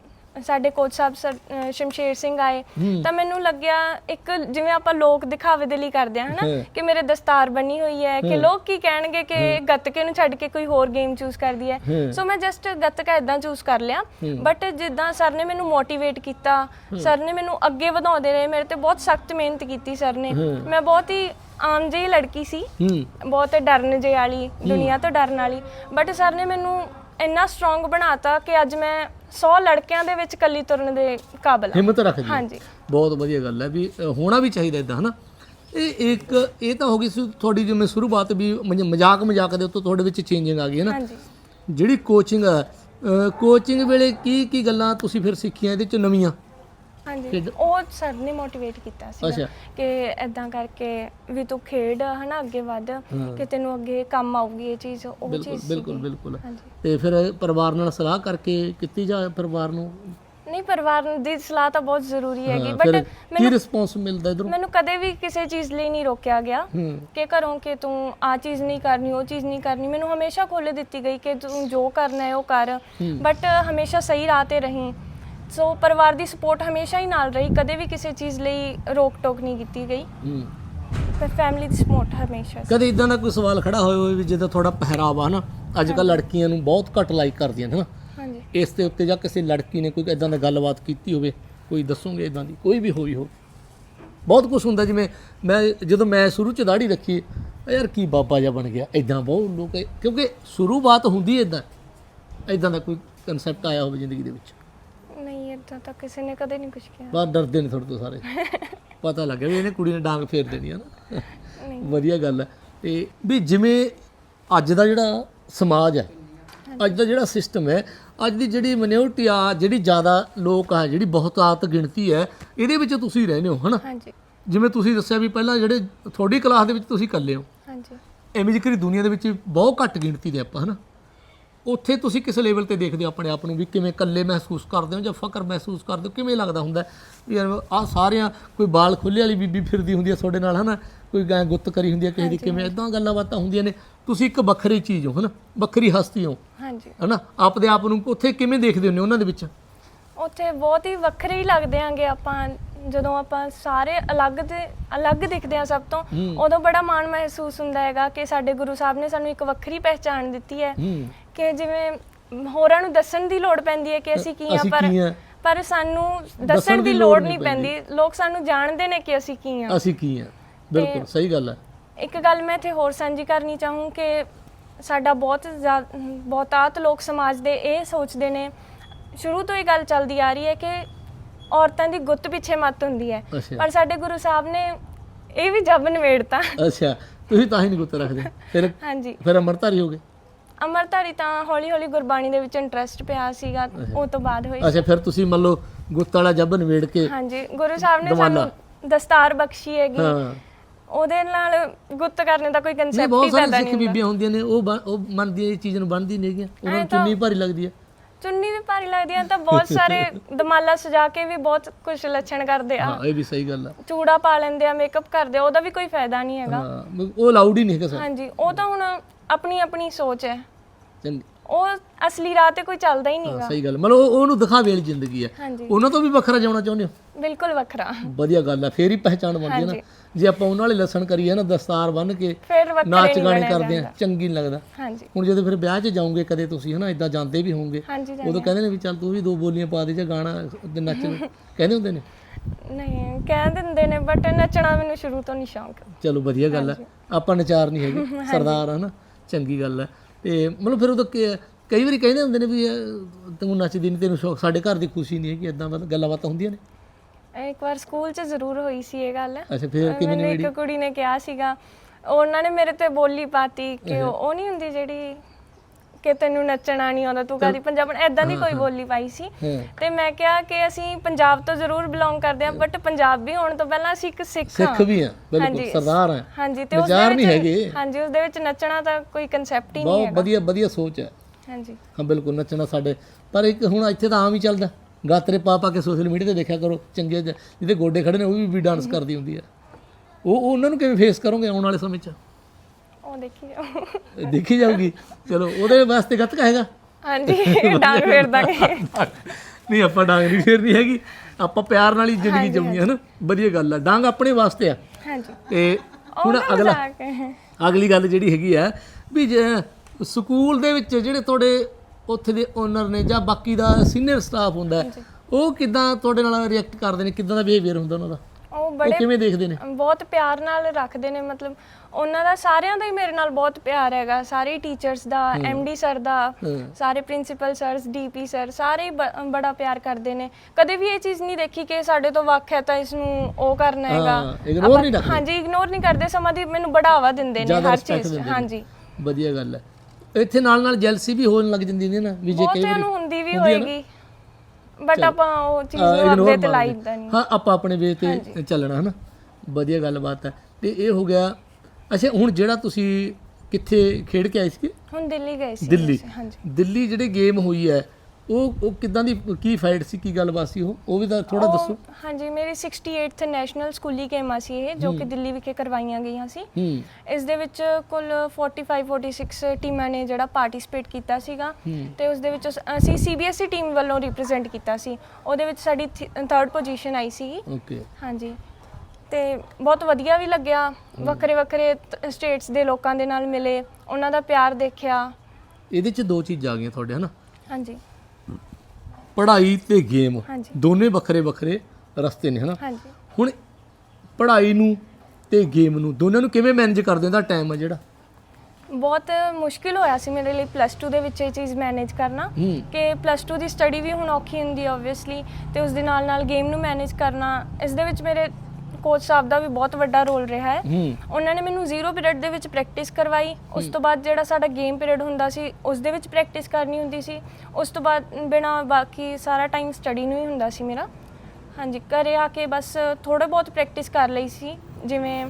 ਸਾਡੇ ਕੋਚ ਸਾਹਿਬ ਸਰ ਸ਼ਮਸ਼ੇਰ ਸਿੰਘ ਆਏ। ਤਾਂ ਮੈਨੂੰ ਲੱਗਿਆ ਇੱਕ ਜਿਵੇਂ ਆਪਾਂ ਲੋਕ ਦਿਖਾਵੇ ਦੇ ਲਈ ਕਰਦੇ ਆ ਹਨਾ। ਕਿ ਮੇਰੇ ਦਸਤਾਰ ਬਣੀ ਹੋਈ ਹੈ ਕਿ ਲੋਕ ਕੀ ਕਹਿਣਗੇ ਕਿ ਗੱਤਕੇ ਨੂੰ ਛੱਡ ਕੇ ਕੋਈ ਹੋਰ ਗੇਮ ਚੂਜ਼ ਕਰਦੀ ਹੈ। ਸੋ ਮੈਂ ਜਸਟ ਗੱਤਕਾ ਇਦਾਂ ਚੂਜ਼ ਕਰ ਲਿਆ। ਬਟ ਜਿੱਦਾਂ ਸਰ ਨੇ ਮੈਨੂੰ ਮੋਟੀਵੇਟ ਕੀਤਾ ਸਰ ਨੇ ਮੈਨੂੰ ਅੱਗੇ ਵਧਾਉਂਦੇ ਰਹੇ ਮੇਰੇ ਤੇ ਬਹੁਤ ਸਖਤ ਮਿਹਨਤ ਕੀਤੀ ਸਰ ਨੇ। ਮੈਂ ਬਹੁਤ ਹੀ ਆਮ ਜਿਹੀ ਲੜਕੀ ਸੀ। ਹੂੰ। ਬਹੁਤ ਡਰਨ ਜੇ ਵਾਲੀ ਦੁਨੀਆ ਤੋਂ ਡਰਨ ਵਾਲੀ। ਬਟ ਸਰ ਨੇ ਮੈਨੂੰ ਇੰਨਾ ਸਟਰੋਂਗ ਬਣਾਤਾ ਕਿ ਅੱਜ ਮੈਂ 100 ਲੜਕਿਆਂ ਦੇ ਵਿੱਚ ਕੱਲੀ ਤੁਰਨ ਦੇ ਕਾਬਲ ਹਾਂ ਹਿੰਮਤ ਰੱਖਦੀ ਹੈ। ਹਾਂਜੀ। ਬਹੁਤ ਵਧੀਆ ਗੱਲ ਹੈ ਵੀ ਅ, ਹੋਣਾ ਵੀ ਚਾਹੀਦਾ ਇਦਾਂ ਹਨਾ? ਇਹ ਇੱਕ ਇਹ ਤਾਂ ਹੋ ਗਈ ਸੀ ਤੁਹਾਡੀ ਜਿਵੇਂ ਸ਼ੁਰੂਆਤ ਵੀ ਮਜ਼- ਮਜ਼ਾਕ ਮਜ਼ਾਕ ਦੇ ਉੱਤੇ ਤੁਹਾਡੇ ਵਿੱਚ ਚੇਂਜਿੰਗ ਆ ਗਈ ਹੈ ਨਾ ਹਾਂਜੀ। ਜਿਹੜੀ ਕੋਚਿੰਗ ਹੈ ਕੋਚਿੰਗ ਵੇਲੇ ਕੀ ਕੀ ਗੱਲਾਂ ਤੁਸੀਂ ਫਿਰ ਸਿੱਖੀਆਂ ਇਹਦੇ ਚ ਨਵੀਆਂ? ਹਾਂਜੀ। ਖੇਡ- ਉਹ ਸਰ ਨੇ ਮੋਟੀਵੇਟ ਕੀਤਾ ਸੀ ਅੱਛਾ। ਕਿ ਐਦਾਂ ਕਰਕੇ ਵੀ ਤੂੰ ਖੇਡ ਹਨਾ ਅੱਗੇ ਵੱਧ ਕਿ ਤੈਨੂੰ ਅੱਗੇ ਕੰਮ ਆਊਗੀ ਇਹ ਚੀਜ਼ ਉਹ ਬਿਲਕੁਲ ਚੀਜ਼ ਬਿਲਕੁਲ ਸੀਗੀ। ਬਿਲਕੁਲ। ਹਾਂਜੀ। ਤੇ ਫਿਰ ਪਰਿਵਾਰ ਨਾਲ ਸਲਾਹ ਕਰਕੇ ਕੀਤੀ ਜਾ ਪਰਿਵਾਰ ਨੂੰ? ਨਹੀਂ ਪਰਿਵਾਰ ਦੀ ਸਲਾਹ ਤਾਂ ਬਹੁਤ ਜ਼ਰੂਰੀ ਹੈਗੀ ਹਾਂ, ਬਟ ਫਿਰ ਕੀ ਰਿਸਪੌਂਸ ਮਿਲਦਾ ਇਧਰੋਂ? ਮੈਨੂੰ ਕਦੇ ਵੀ ਕਿਸੇ ਚੀਜ਼ ਲਈ ਨਹੀਂ ਰੋਕਿਆ ਗਿਆ ਹੂੰ। ਕਿ ਘਰੋਂ ਕਿ ਤੂੰ ਆ ਚੀਜ਼ ਨਹੀਂ ਕਰਨੀ ਉਹ ਚੀਜ਼ ਨਹੀਂ ਕਰਨੀ। ਮੈਨੂੰ ਹਮੇਸ਼ਾ ਖੋਲੇ ਦਿੱਤੀ ਗਈ ਕਿ ਤੂੰ ਜੋ ਕਰਨਾ ਹੈ ਉਹ ਕਰ। ਬਟ ਹਮੇਸ਼ਾ ਸਹੀ ਰਾਹ ਤੇ ਰਹੀਂ। ਸੋ ਪਰਿਵਾਰ ਦੀ ਸਪੋਰਟ ਹਮੇਸ਼ਾ ਹੀ ਨਾਲ ਰਹੀ ਕਦੇ ਵੀ ਕਿਸੇ ਚੀਜ਼ ਲਈ ਰੋਕ ਟੋਕ ਨਹੀਂ ਕੀਤੀ ਗਈ। ਹੂੰ। ਪਰ ਫੈਮਿਲੀ ਦੀ ਸਪੋਰਟ ਹਮੇਸ਼ਾ ਸੀ। ਕਦੇ ਇਦਾਂ ਦਾ ਕੋਈ ਸਵਾਲ ਖੜਾ ਹੋਇਆ ਹੋਵੇ ਵੀ ਜਿੱਦਾਂ ਤੁਹਾਡਾ ਪਹਿਰਾਵਾ ਨਾ ਅੱਜ ਕੱਲ ਲੜਕੀਆਂ ਨੂੰ ਬਹੁਤ ਘੱਟ ਲਾਈਕ ਕਰਦੀਆਂ ਨੇ ਹਨਾ? ਹਾਂਜੀ। ਇਸ ਦੇ ਉੱਤੇ ਜਾਂ ਕਿਸੇ ਲੜਕੀ ਨੇ ਕੋਈ ਇਦਾਂ ਦਾ ਗੱਲਬਾਤ ਕੀਤੀ ਹੋਵੇ ਕੋਈ ਦੱਸੋਗੇ ਇਦਾਂ ਦੀ? ਕੋਈ ਵੀ ਹੋਈ ਹੋ ਬਹੁਤ ਕੁਝ ਹੁੰਦਾ ਜਿਵੇਂ ਮੈਂ ਜਦੋਂ ਮੈਂ ਸ਼ੁਰੂ ਚ ਦਾੜੀ ਰੱਖੀ ਆ ਯਾਰ ਕੀ ਬਾਬਾ ਜਿਹਾ ਬਣ ਗਿਆ ਇਦਾਂ ਬਹੁਤ ਲੋਕ ਕਿਉਂਕਿ ਸ਼ੁਰੂਆਤ ਹੁੰਦੀ ਇਦਾਂ ਇਦਾਂ ਦਾ ਕੋਈ ਕਨਸੈਪਟ ਆਇਆ ਹੋਵੇ ਜ਼ਿੰਦਗੀ ਦੇ ਵਿੱਚ। ਇਦਾਂ ਤਾਂ ਕਿਸੇ ਨੇ ਕਦੇ ਨਹੀਂ ਕੁਝ ਕਿਹਾ। ਬਾਹਰ ਡਰਦੇ ਨੇ ਤੁਹਾਡੇ ਤੋਂ ਸਾਰੇ। [laughs] ਪਤਾ ਲੱਗਿਆ ਵੀ ਇਹਨੇ ਕੁੜੀ ਨੇ ਡਾਂਗ ਫੇਰ ਦੇਣੀ ਹੈ ਨਾ। ਨਹੀਂ। ਵਧੀਆ ਗੱਲ ਹੈ ਤੇ ਵੀ ਜਿਵੇਂ ਅੱਜ ਦਾ ਜਿਹੜਾ ਸਮਾਜ ਹੈ ਅੱਜ ਦਾ ਜਿਹੜਾ ਸਿਸਟਮ ਹੈ ਅੱਜ ਦੀ ਜਿਹੜੀ ਮਿਨੋਰਟੀ ਆ ਜਿਹੜੀ ਜ਼ਿਆਦਾ ਲੋਕ ਆ ਜਿਹੜੀ ਬਹੁਤਾਤ ਗਿਣਤੀ ਹੈ ਇਹਦੇ ਵਿੱਚ ਤੁਸੀਂ ਰਹਿੰਦੇ ਹੋ ਹਨਾ? ਹਾਂਜੀ। ਜਿਵੇਂ ਤੁਸੀਂ ਦੱਸਿਆ ਵੀ ਪਹਿਲਾਂ ਜਿਹੜੇ ਤੁਹਾਡੀ ਕਲਾਸ ਦੇ ਵਿੱਚ ਤੁਸੀਂ ਇਕੱਲੇ ਹੋ। ਹਾਂਜੀ। ਐਵੇਂ ਜਿਕਰੀ ਦੁਨੀਆ ਦੇ ਵਿੱਚ ਬਹੁਤ ਘੱਟ ਗਿਣਤੀ ਦੇ ਆਪਾਂ ਹਨਾ? ਉੱਥੇ ਤੁਸੀਂ ਕਿਸ ਲੈਵਲ ਤੇ ਦੇਖਦੇ ਹੋ ਆਪਣੇ ਆਪ ਨੂੰ ਵੀ ਕਿਵੇਂ ਇਕੱਲੇ ਮਹਿਸੂਸ ਕਰਦੇ ਹੋ ਜਾਂ ਫਕਰ ਮਹਿਸੂਸ ਕਰਦੇ ਹੋ? ਕਿਵੇਂ ਲੱਗਦਾ ਹੁੰਦਾ? ਵੀ ਯਾਰ ਆ ਸਾਰਿਆਂ ਕੋਈ ਬਾਲ ਖੁੱਲੇ ਵਾਲੀ ਬੀਬੀ ਫਿਰਦੀ ਹੁੰਦੀ ਹੈ ਤੁਹਾਡੇ ਨਾਲ ਹਨਾ? ਕੋਈ ਗਾਂ ਗੁੱਤ ਕਰੀ ਹੁੰਦੀ ਹੈ ਕਿਸੇ ਦੀ ਕਿਵੇਂ? ਇਦਾਂ ਗੱਲਾਂ ਬਾਤਾਂ ਹੁੰਦੀਆਂ ਨੇ। ਤੁਸੀਂ ਇੱਕ ਵੱਖਰੀ ਚੀਜ਼ ਹੋ ਹਨਾ? ਵੱਖਰੀ ਹਸਤੀ ਹੋ। ਹਾਂਜੀ। ਹਨਾ? ਆਪਦੇ ਆਪ ਨੂੰ ਉੱਥੇ ਕਿਵੇਂ ਦੇਖਦੇ ਹੋ ਉਹਨਾਂ ਦੇ ਵਿੱਚ? ਉੱਥੇ ਬਹੁਤ ਹੀ ਵੱਖਰੇ ਹੀ ਲੱਗਦੇ ਆਂਗੇ ਆਪਾਂ। ਜਦੋਂ ਆਪਾਂ ਸਾਰੇ ਅਲੱਗ ਦੇ ਅਲੱਗ ਦਿਖਦੇ ਆ ਸਭ ਤੋਂ ਉਦੋਂ ਬੜਾ ਮਾਣ ਮਹਿਸੂਸ ਹੁੰਦਾ ਹੈਗਾ ਕਿ ਸਾਡੇ ਗੁਰੂ ਸਾਹਿਬ ਨੇ ਸਾਨੂੰ ਇੱਕ ਵੱਖਰੀ ਪਹਿਚਾਣ ਦਿੱਤੀ ਹੈ। ਕਿ ਜਿਵੇਂ ਹੋਰਾਂ ਨੂੰ ਦੱਸਣ ਦੀ ਲੋੜ ਪੈਂਦੀ ਹੈ ਕਿ ਅਸੀਂ ਕੀ ਆ ਪਰ। ਪਰ ਸਾਨੂੰ ਦੱਸਣ ਦੀ ਲੋੜ ਨਹੀਂ ਪੈਂਦੀ। ਲੋਕ ਸਾਨੂੰ ਜਾਣਦੇ ਨੇ ਕਿ ਅਸੀਂ ਕੀ ਆ ਅਸੀਂ ਕੀ ਆ ਬਿਲਕੁਲ ਸਹੀ ਗੱਲ ਹੈ। ਇੱਕ ਗੱਲ ਮੈਂ ਇੱਥੇ ਹੋਰ ਸਾਂਝੀ ਕਰਨੀ ਚਾਹੂੰ ਕਿ ਸਾਡਾ ਬਹੁਤ ਬਹੁਤਾਤ ਲੋਕ ਸਮਾਜ ਦੇ ਇਹ ਸੋਚਦੇ ਨੇ ਸ਼ੁਰੂ ਤੋਂ ਹੀ ਗੱਲ ਚੱਲਦੀ ਆ ਰਹੀ ਹੈ ਕਿ ਔਰਤਾਂ ਦੀ ਗੁੱਤ ਪਿੱਛੇ ਮੱਤ ਹੁੰਦੀ ਹੈ। ਅੱਛਾ। ਪਰ ਸਾਡੇ ਗੁਰੂ ਸਾਹਿਬ ਨੇ ਇਹ ਵੀ ਜੱਬ ਨਿਬੇੜਤਾ ਅੱਛਾ ਤੁਸੀਂ ਤਾਂ ਹੀ ਨਹੀਂ ਗੁੱਤ ਰੱਖਦੇ। ਫਿਰ ਹਾਂਜੀ। ਫਿਰ ਅਮਰਤਾਰੀ ਹੋ ਗਏ? ਅਮਰਧਾਰੀ ਤਾਂ ਹੌਲੀ ਹੌਲੀ ਗੁਰਬਾਣੀ ਦੇ ਵਿੱਚ ਇੰਟਰਸਟ ਪਿਆ ਸੀਗਾ ਉਹ ਤੋਂ ਬਾਅਦ ਹੋਈ ਅੱਛਾ ਫਿਰ ਤੁਸੀਂ ਮੰਨ ਲਓ ਗੁੱਤ ਵਾਲਾ ਜੱਬ ਨਿਬੇੜ ਕੇ ਹਾਂਜੀ ਗੁਰੂ ਸਾਹਿਬ ਨੇ ਦਮਾਲਾ। ਸਾਨੂੰ ਦਸਤਾਰ ਬਖਸ਼ੀ ਹੈਗੀ। ਹਾਂ। ਉਹਦੇ ਨਾਲ ਗੁੱਤ ਕਰਨ ਦਾ ਕੋਈ ਨਹੀਂ ਕਨਸੈਪਟ ਬਹੁਤ ਹੀ ਸਾਰੀ ਪੈਦਾ ਸਿੱਖ ਨਹੀਂ ਹੁੰਦਾ। ਬੀਬੀਆਂ ਹੁੰਦੀਆਂ ਨੇ ਉਹ ਬਣ- ਉਹ ਮੰਨਦੀਆਂ ਇਹ ਚੀਜ਼ ਨੂੰ ਬਣਦੀ ਨਹੀਂ ਹੈਗੀਆਂ। ਉਹਨਾਂ ਨੂੰ ਚੁੰਨੀ ਭਾਰੀ ਲੱਗਦੀ ਹੈ। ਚੁੰਨੀ ਵੀ ਭਾਰੀ ਲੱਗਦੀ ਆ ਤਾਂ ਬਹੁਤ ਸਾਰੇ [laughs] ਦਮਾਲਾ ਸਜਾ ਕੇ ਵੀ ਬਹੁਤ ਕੁਝ ਲੱਛਣ ਕਰਦੇ ਆ। ਹਾਂ ਇਹ ਵੀ ਸਹੀ ਗੱਲ ਹੈ ਚੂੜਾ ਪਾ ਲੈਂਦੇ ਆ ਮੇਕਅਪ ਕਰਦੇ ਆ ਉਹਦਾ ਵੀ ਕੋਈ ਫਾਇਦਾ ਨਹੀਂ ਹੈਗਾ। ਹਾਂ ਉਹ ਲਾਊਡ ਹੀ ਨਹੀਂ ਹੈਗਾ ਸਰ। ਹਾਂਜੀ ਉਹ ਤਾਂ ਹੁਣ ਆਪਣੀ ਆਪਣੀ ਸੋਚ ਹੈ। ਚੰਗੀ। ਉਹ ਅਸਲੀ ਰਾਹ ਤੇ ਕੋਈ ਚੱਲਦਾ ਹੀ ਨਹੀਂਗਾ। ਸਹੀ ਗੱਲ। ਮਤਲਬ ਉਹ- ਉਹਨੂੰ ਦਿਖਾਵੇ ਵਾਲੀ ਜ਼ਿੰਦਗੀ ਹੈ ਹਾਂਜੀ। ਉਹਨਾਂ ਤੋਂ ਵੀ ਵੱਖਰਾ ਜਾਣਾ ਚਾਹੁੰਦੇ ਹੋ? ਬਿਲਕੁਲ ਵੱਖਰਾ। ਵਧੀਆ ਗੱਲ ਹੈ ਫੇਰ ਹੀ ਪਹਿਚਾਣ ਬਣਦੀ ਹੈ ਨਾ। ਹਾਂਜੀ। ਜੇ ਆਪਾਂ ਉਹਨਾਂ ਵਾਲੇ ਲੱਛਣ ਕਰੀਏ ਨਾ ਦਸਤਾਰ ਬੰਨ ਕੇ ਫਿਰ ਵੱਖਰੇ ਨਾਚ ਨਹੀਂ ਗਾਣੇ ਬਣਿਆ ਕਰਦੇ ਆ। ਚੰਗੀ ਨਹੀਂ ਲੱਗਦਾ। ਹਾਂਜੀ। ਹੁਣ ਜਦੋਂ ਫਿਰ ਵਿਆਹ 'ਚ ਜਾਓਗੇ ਕਦੇ ਤੁਸੀਂ ਹਨਾ ਇਦਾਂ ਜਾਂਦੇ ਵੀ ਹੋਵੋਗੇ। ਹਾਂਜੀ ਉਦੋਂ ਕਹਿੰਦੇ ਨੇ ਵੀ ਚੱਲ ਤੂੰ ਵੀ ਦੋ ਬੋਲੀਆਂ ਪਾ ਦੇ ਜਾਂ ਗਾਣਾ ਤੇ ਨੱਚ [laughs] ਕਹਿੰਦੇ ਹੁੰਦੇ ਨੇ? ਨਹੀਂ ਕਹਿ ਦਿੰਦੇ ਨੇ ਬਟ ਨੱਚਣਾ ਮੈਨੂੰ ਸ਼ੁਰੂ ਤੋਂ ਨਹੀਂ ਸ਼ੌਂਕ। ਚਲੋ ਵਧੀਆ ਗੱਲ ਹੈ ਆਪਾਂ ਨਚਾਰ ਨਹੀਂ ਹੈਗੇ [laughs] ਸਰਦਾਰ ਹਨਾ। ਚੰਗੀ ਗੱਲ ਹੈ ਤੇ ਮਤਲਬ ਫਿਰ ਉਦੋਂ ਕਿ- ਕਈ ਵਾਰੀ ਕਹਿੰਦੇ ਹੁੰਦੇ ਨੇ ਵੀ ਇਹ ਤੂੰ ਨੱਚਦੀ ਨਹੀਂ ਤੈਨੂੰ ਸ਼ੌਕ ਸਾਡੇ ਘਰ ਦੀ ਖੁਸ਼ੀ ਨਹੀਂ ਹੈਗੀ ਇਦਾਂ ਗੱਲਾਂ ਬਾਤਾਂ ਹੁੰਦੀਆਂ ਨੇ। ਇੱਕ ਵਾਰ ਸਕੂਲ 'ਚ ਜ਼ਰੂਰ ਹੋਈ ਸੀ ਇਹ ਗੱਲ। ਅੱਛਾ ਫਿਰ ਕਿਵੇਂ ਮੈਨੂੰ ਇੱਕ ਕੁੜੀ ਨੇ ਕਿਹਾ ਸੀਗਾ ਉਹਨਾਂ ਨੇ ਮੇਰੇ ਤੇ ਬੋਲੀ ਪਾਤੀ ਕਿ ਉਹ ਉਹ ਨਹੀਂ ਹੁੰਦੀ ਜਿਹੜੀ ਕਿ ਤੈਨੂੰ ਨੱਚਣਾ ਨਹੀਂ ਆਉਂਦਾ ਤੂੰ ਕਾਦੀ ਪੰਜਾਬਣ ਐਦਾਂ ਦੀ ਕੋਈ ਬੋਲੀ ਪਾਈ ਸੀ। ਹਾਂ। ਤੇ ਮੈਂ ਕਿਹਾ ਕਿ ਅਸੀਂ ਪੰਜਾਬ ਤੋਂ ਜ਼ਰੂਰ ਬਿਲੋਂਗ ਕਰਦੇ ਹਾਂ ਬਟ ਪੰਜਾਬੀ ਹੋਣ ਤੋਂ ਪਹਿਲਾਂ ਅਸੀਂ ਇੱਕ ਸਿੱਖ ਸਿੱਖ ਹਾਂ। ਵੀ ਆ ਬਿਲਕੁਲ। ਸਰਦਾਰ ਆ ਹਾਂਜੀ ਤੇ ਉਸ ਦੇ ਵਿੱਚ। ਹਾਂਜੀ ਉਸ ਦੇ ਵਿੱਚ ਨੱਚਣਾ ਤਾਂ ਕੋਈ ਕਨਸੈਪਟ ਹੀ ਨਹੀਂ ਬਹੁਤ ਹੈਗਾ। ਵਧੀਆ ਵਧੀਆ ਸੋਚ ਹੈ। ਹਾਂਜੀ। ਹਾਂ ਬਿਲਕੁਲ ਨੱਚਣਾ ਸਾਡੇ ਪਰ ਇੱਕ ਹੁਣ ਇੱਥੇ ਤਾਂ ਆਮ ਹੀ ਚੱਲਦਾ। ਗਾਤਰੇ ਪਾ ਪਾ ਕੇ ਸੋਸ਼ਲ ਮੀਡੀਆ ਤੇ ਦੇਖਿਆ ਕਰੋ ਚੰਗੇ ਜਿਹੇ- ਜਿਹਦੇ ਗੋਡੇ ਖੜੇ ਨੇ ਉਹ ਵੀ ਵੀ ਡਾਂਸ ਕਰਦੀ ਹੁੰਦੀ ਆ ਉਹ ਉਹ ਉਹਨਾਂ ਨੂੰ ਕਿਵੇਂ ਫੇਸ ਕਰੋਗੇ ਆਉਣ ਵਾਲੇ ਸਮੇਂ 'ਚ? ਉਹ ਦੇਖੀ ਜਾਓ ਇਹ ਦੇਖੀ ਜਾਊਗੀ। ਚਲੋ ਉਹਦੇ ਵਾਸਤੇ ਗੱਤਕਾ ਹੈਗਾ। ਹਾਂਜੀ ਡਾਂਗ ਫੇਰ ਦਾਂਗੇ ਨਹੀਂ ਆਪਾਂ ਡਾਂਗ ਨਹੀਂ ਫੇਰਦੀ ਹੈਗੀ। ਆਪਾਂ ਪਿਆਰ ਨਾਲ ਹੀ ਜ਼ਿੰਦਗੀ ਜਿਉਣੀ ਹੈ ਨਾ। ਵਧੀਆ ਗੱਲ ਆ। ਡਾਂਗ ਆਪਣੇ ਵਾਸਤੇ ਆ। ਹਾਂਜੀ। ਤੇ ਹੁਣ ਅਗਲਾ ਅਗਲੀ ਗੱਲ ਜਿਹੜੀ ਹੈਗੀ ਆ ਵੀ ਸਕੂਲ ਦੇ ਵਿੱਚ ਜਿਹੜੇ ਤੁਹਾਡੇ ਉੱਥੇ ਦੇ ਓਨਰ ਨੇ ਜਾਂ ਬਾਕੀ ਦਾ ਸੀਨੀਅਰ ਸਟਾਫ ਹੁੰਦਾ ਉਹ ਕਿਦਾਂ ਤੁਹਾਡੇ ਨਾਲ ਰਿਐਕਟ ਕਰਦੇ ਨੇ? ਕਿਦਾਂ ਦਾ ਬਿਹੇਵੀਅਰ ਹੁੰਦਾ ਉਹਨਾਂ ਦਾ? ਉਹ ਬੜੇ ਕਿਵੇਂ ਦੇਖਦੇ ਨੇ ਬਹੁਤ ਪਿਆਰ ਨਾਲ ਰੱਖਦੇ ਨੇ ਮਤਲਬ ਉਹਨਾਂ ਦਾ ਸਾਰਿਆਂ ਦਾ ਹੀ ਮੇਰੇ ਨਾਲ ਬਹੁਤ ਪਿਆਰ ਹੈਗਾ ਸਾਰੇ ਟੀਚਰਸ ਦਾ ਡੀ ਸਰ ਦਾ ਹਾਂ। ਸਾਰੇ ਪ੍ਰਿੰਸੀਪਲ ਸਰਸ ਡੀਪੀ ਸਰ ਸਾਰੇ ਹੀ ਬ- ਬੜਾ ਪਿਆਰ ਕਰਦੇ ਨੇ ਕਦੇ ਵੀ ਇਹ ਚੀਜ਼ ਨਹੀਂ ਦੇਖੀ ਕਿ ਸਾਡੇ ਤੋਂ ਵੱਖ ਹੈ ਤਾਂ ਇਸ ਨੂੰ ਉਹ ਕਰਨਾ ਹੈਗਾ ਨਹੀਂ ਰੱਖਦੇ। ਹਾਂਜੀ ਇਗਨੋਰ ਨਹੀਂ ਕਰਦੇ ਸਮਾਂ ਦੀ ਮੈਨੂੰ ਬੜਾਵਾ ਦਿੰਦੇ ਨੇ ਜ਼ਿਆਦਾ ਹਰ respect ਚੀਜ਼ 'ਚ। ਦਿੰਦੇ ਨੇ। ਹਾਂਜੀ ਵਧੀਆ ਗੱਲ ਹੈ ਇੱਥੇ ਨਾਲ ਨਾਲ ਜੈਲਸੀ ਵੀ ਹੋਣ ਲੱਗ ਜਾਂਦੀ ਨੇ ਨਾ ਵੀ ਜੇ ਕਈ ਬਹੁਤਿਆਂ ਵਾਰੀ ਹੁੰਦੀ ਵੀ? ਹੋਏਗੀ ਬਟ ਆਪਾਂ ਉਹ ਚੀਜ਼ ਨੂੰ ਅੱਗੇ ਤੇ। ਲਾਈਦਾ ਨਹੀਂ। ਹਾਂ ਆਪਾਂ ਆਪਣੇ ਵੇ ਤੇ ਚੱਲਣਾ ਹਨਾ। ਵਧੀਆ ਗੱਲਬਾਤ ਹੈ। ਤੇ ਇਹ ਹੋ ਗਿਆ ਅੱਛਾ ਹੁਣ ਜਿਹੜਾ ਤੁਸੀਂ ਕਿੱਥੇ ਖੇਡ ਕੇ ਆਏ ਸੀ ਹੁਣ ਦਿੱਲੀ ਗਏ ਸੀ। ਦਿੱਲੀ। ਹਾਂਜੀ। ਦਿੱਲੀ ਜਿਹੜੀ ਗੇਮ ਹੋਈ ਹੈ ਉਹ ਉਹ ਕਿਦਾਂ ਦੀ ਕੀ ਫਾਈਟ ਸੀ ਕੀ ਗੱਲਬਾਤ ਸੀ ਉਹ? ਉਹ ਵੀ ਤਾਂ ਥੋੜਾ ਦੱਸੋ। ਹਾਂਜੀ ਮੇਰੀ 68th ਨੈਸ਼ਨਲ ਸਕੂਲੀ ਗੇਮਾਂ ਸੀ ਇਹ ਜੋ ਕਿ ਦਿੱਲੀ ਵਿਖੇ ਕਰਵਾਈਆਂ ਗਈਆਂ ਸੀ। ਹੂੰ। ਇਸ ਦੇ ਵਿੱਚ ਕੁੱਲ 45 46 ਟੀਮਾਂ ਨੇ ਜਿਹੜਾ ਪਾਰਟਿਸਿਪੇਟ ਕੀਤਾ ਸੀਗਾ ਹੂੰ। ਤੇ ਉਸ ਦੇ ਵਿੱਚ ਅਸ- ਅਸੀਂ ਸੀਬੀਐਸਈ ਟੀਮ E ਵੱਲੋਂ ਰਿਪਰੈਜ਼ੈਂਟ ਕੀਤਾ ਸੀ। ਉਹਦੇ ਵਿੱਚ ਸਾਡੀ 3rd ਪੋਜੀਸ਼ਨ ਆਈ ਸੀ। ਓਕੇ ਹਾਂਜੀ। ਤੇ ਬਹੁਤ ਵਧੀਆ ਵੀ ਲੱਗਿਆ। ਵੱਖਰੇ ਵੱਖਰੇ ਸਟੇਟਸ ਦੇ ਲੋਕਾਂ ਦੇ ਨਾਲ ਮਿਲੇ ਉਹਨਾਂ ਦਾ ਪਿਆਰ ਦੇਖਿਆ। ਇਹਦੇ ਚ ਦੋ ਚੀਜ਼ਾਂ ਆ ਗਈਆਂ ਤੁਹਾਡੇ ਹਨਾ? ਹਾਂਜੀ। ਪੜ੍ਹਾਈ ਤੇ ਗੇਮ। ਹਾਂਜੀ। ਦੋਨੇ ਵੱਖਰੇ ਵੱਖਰੇ ਰਸਤੇ ਨੇ ਹਨਾ? ਹਾਂਜੀ। ਹੁਣ ਪੜ੍ਹਾਈ ਨੂੰ ਤੇ ਗੇਮ ਨੂੰ ਦੋਨਾਂ ਨੂੰ ਕਿਵੇਂ ਮੈਨੇਜ ਕਰਦੇ ਹੋ? ਦਾ ਟਾਈਮ ਆ ਜਿਹੜਾ। ਬਹੁਤ ਮੁਸ਼ਕਿਲ ਹੋਇਆ ਸੀ ਮੇਰੇ ਲਈ ਪਲੱਸ 2 ਦੇ ਵਿੱਚ ਇਹ ਚੀਜ਼ ਮੈਨੇਜ ਕਰਨਾ। ਹੂੰ। ਕਿ ਪਲੱਸ 2 ਦੀ ਸਟੱਡੀ ਵੀ ਹੁਣ ਔਖੀ ਹੁੰਦੀ ਹੈ ਆਬਵੀਅਸਲੀ ਤੇ ਉਸ ਦੇ ਨਾਲ ਨਾਲ ਗੇਮ ਨੂੰ ਮੈਨੇਜ ਕਰਨਾ। ਇਸ ਦੇ ਵਿੱਚ ਮੇਰੇ ਕੋਚ ਸਾਹਿਬ ਦਾ ਵੀ ਬਹੁਤ ਵੱਡਾ ਰੋਲ ਰਿਹਾ ਹੈ। ਉਹਨਾਂ ਨੇ ਮੈਨੂੰ ਜ਼ੀਰੋ ਪੀਰੀਅਡ ਦੇ ਵਿੱਚ ਪ੍ਰੈਕਟਿਸ ਕਰਵਾਈ। ਉਸ ਤੋਂ ਬਾਅਦ ਜਿਹੜਾ ਸਾਡਾ ਗੇਮ ਪੀਰੀਅਡ ਹੁੰਦਾ ਸੀ ਉਸ ਦੇ ਵਿੱਚ ਪ੍ਰੈਕਟਿਸ ਕਰਨੀ ਹੁੰਦੀ ਸੀ। ਉਸ ਤੋਂ ਬਾਅਦ ਬਿਨਾ ਬਾਕੀ ਸਾਰਾ ਟਾਈਮ ਸਟੱਡੀ ਨੂੰ ਹੀ ਹੁੰਦਾ ਸੀ ਮੇਰਾ। ਹਾਂਜੀ ਘਰੇ ਆ ਕੇ ਬਸ ਥੋੜਾ ਬਹੁਤ ਪ੍ਰੈਕਟਿਸ ਕਰ ਲਈ ਸੀ। ਜਿਵੇਂ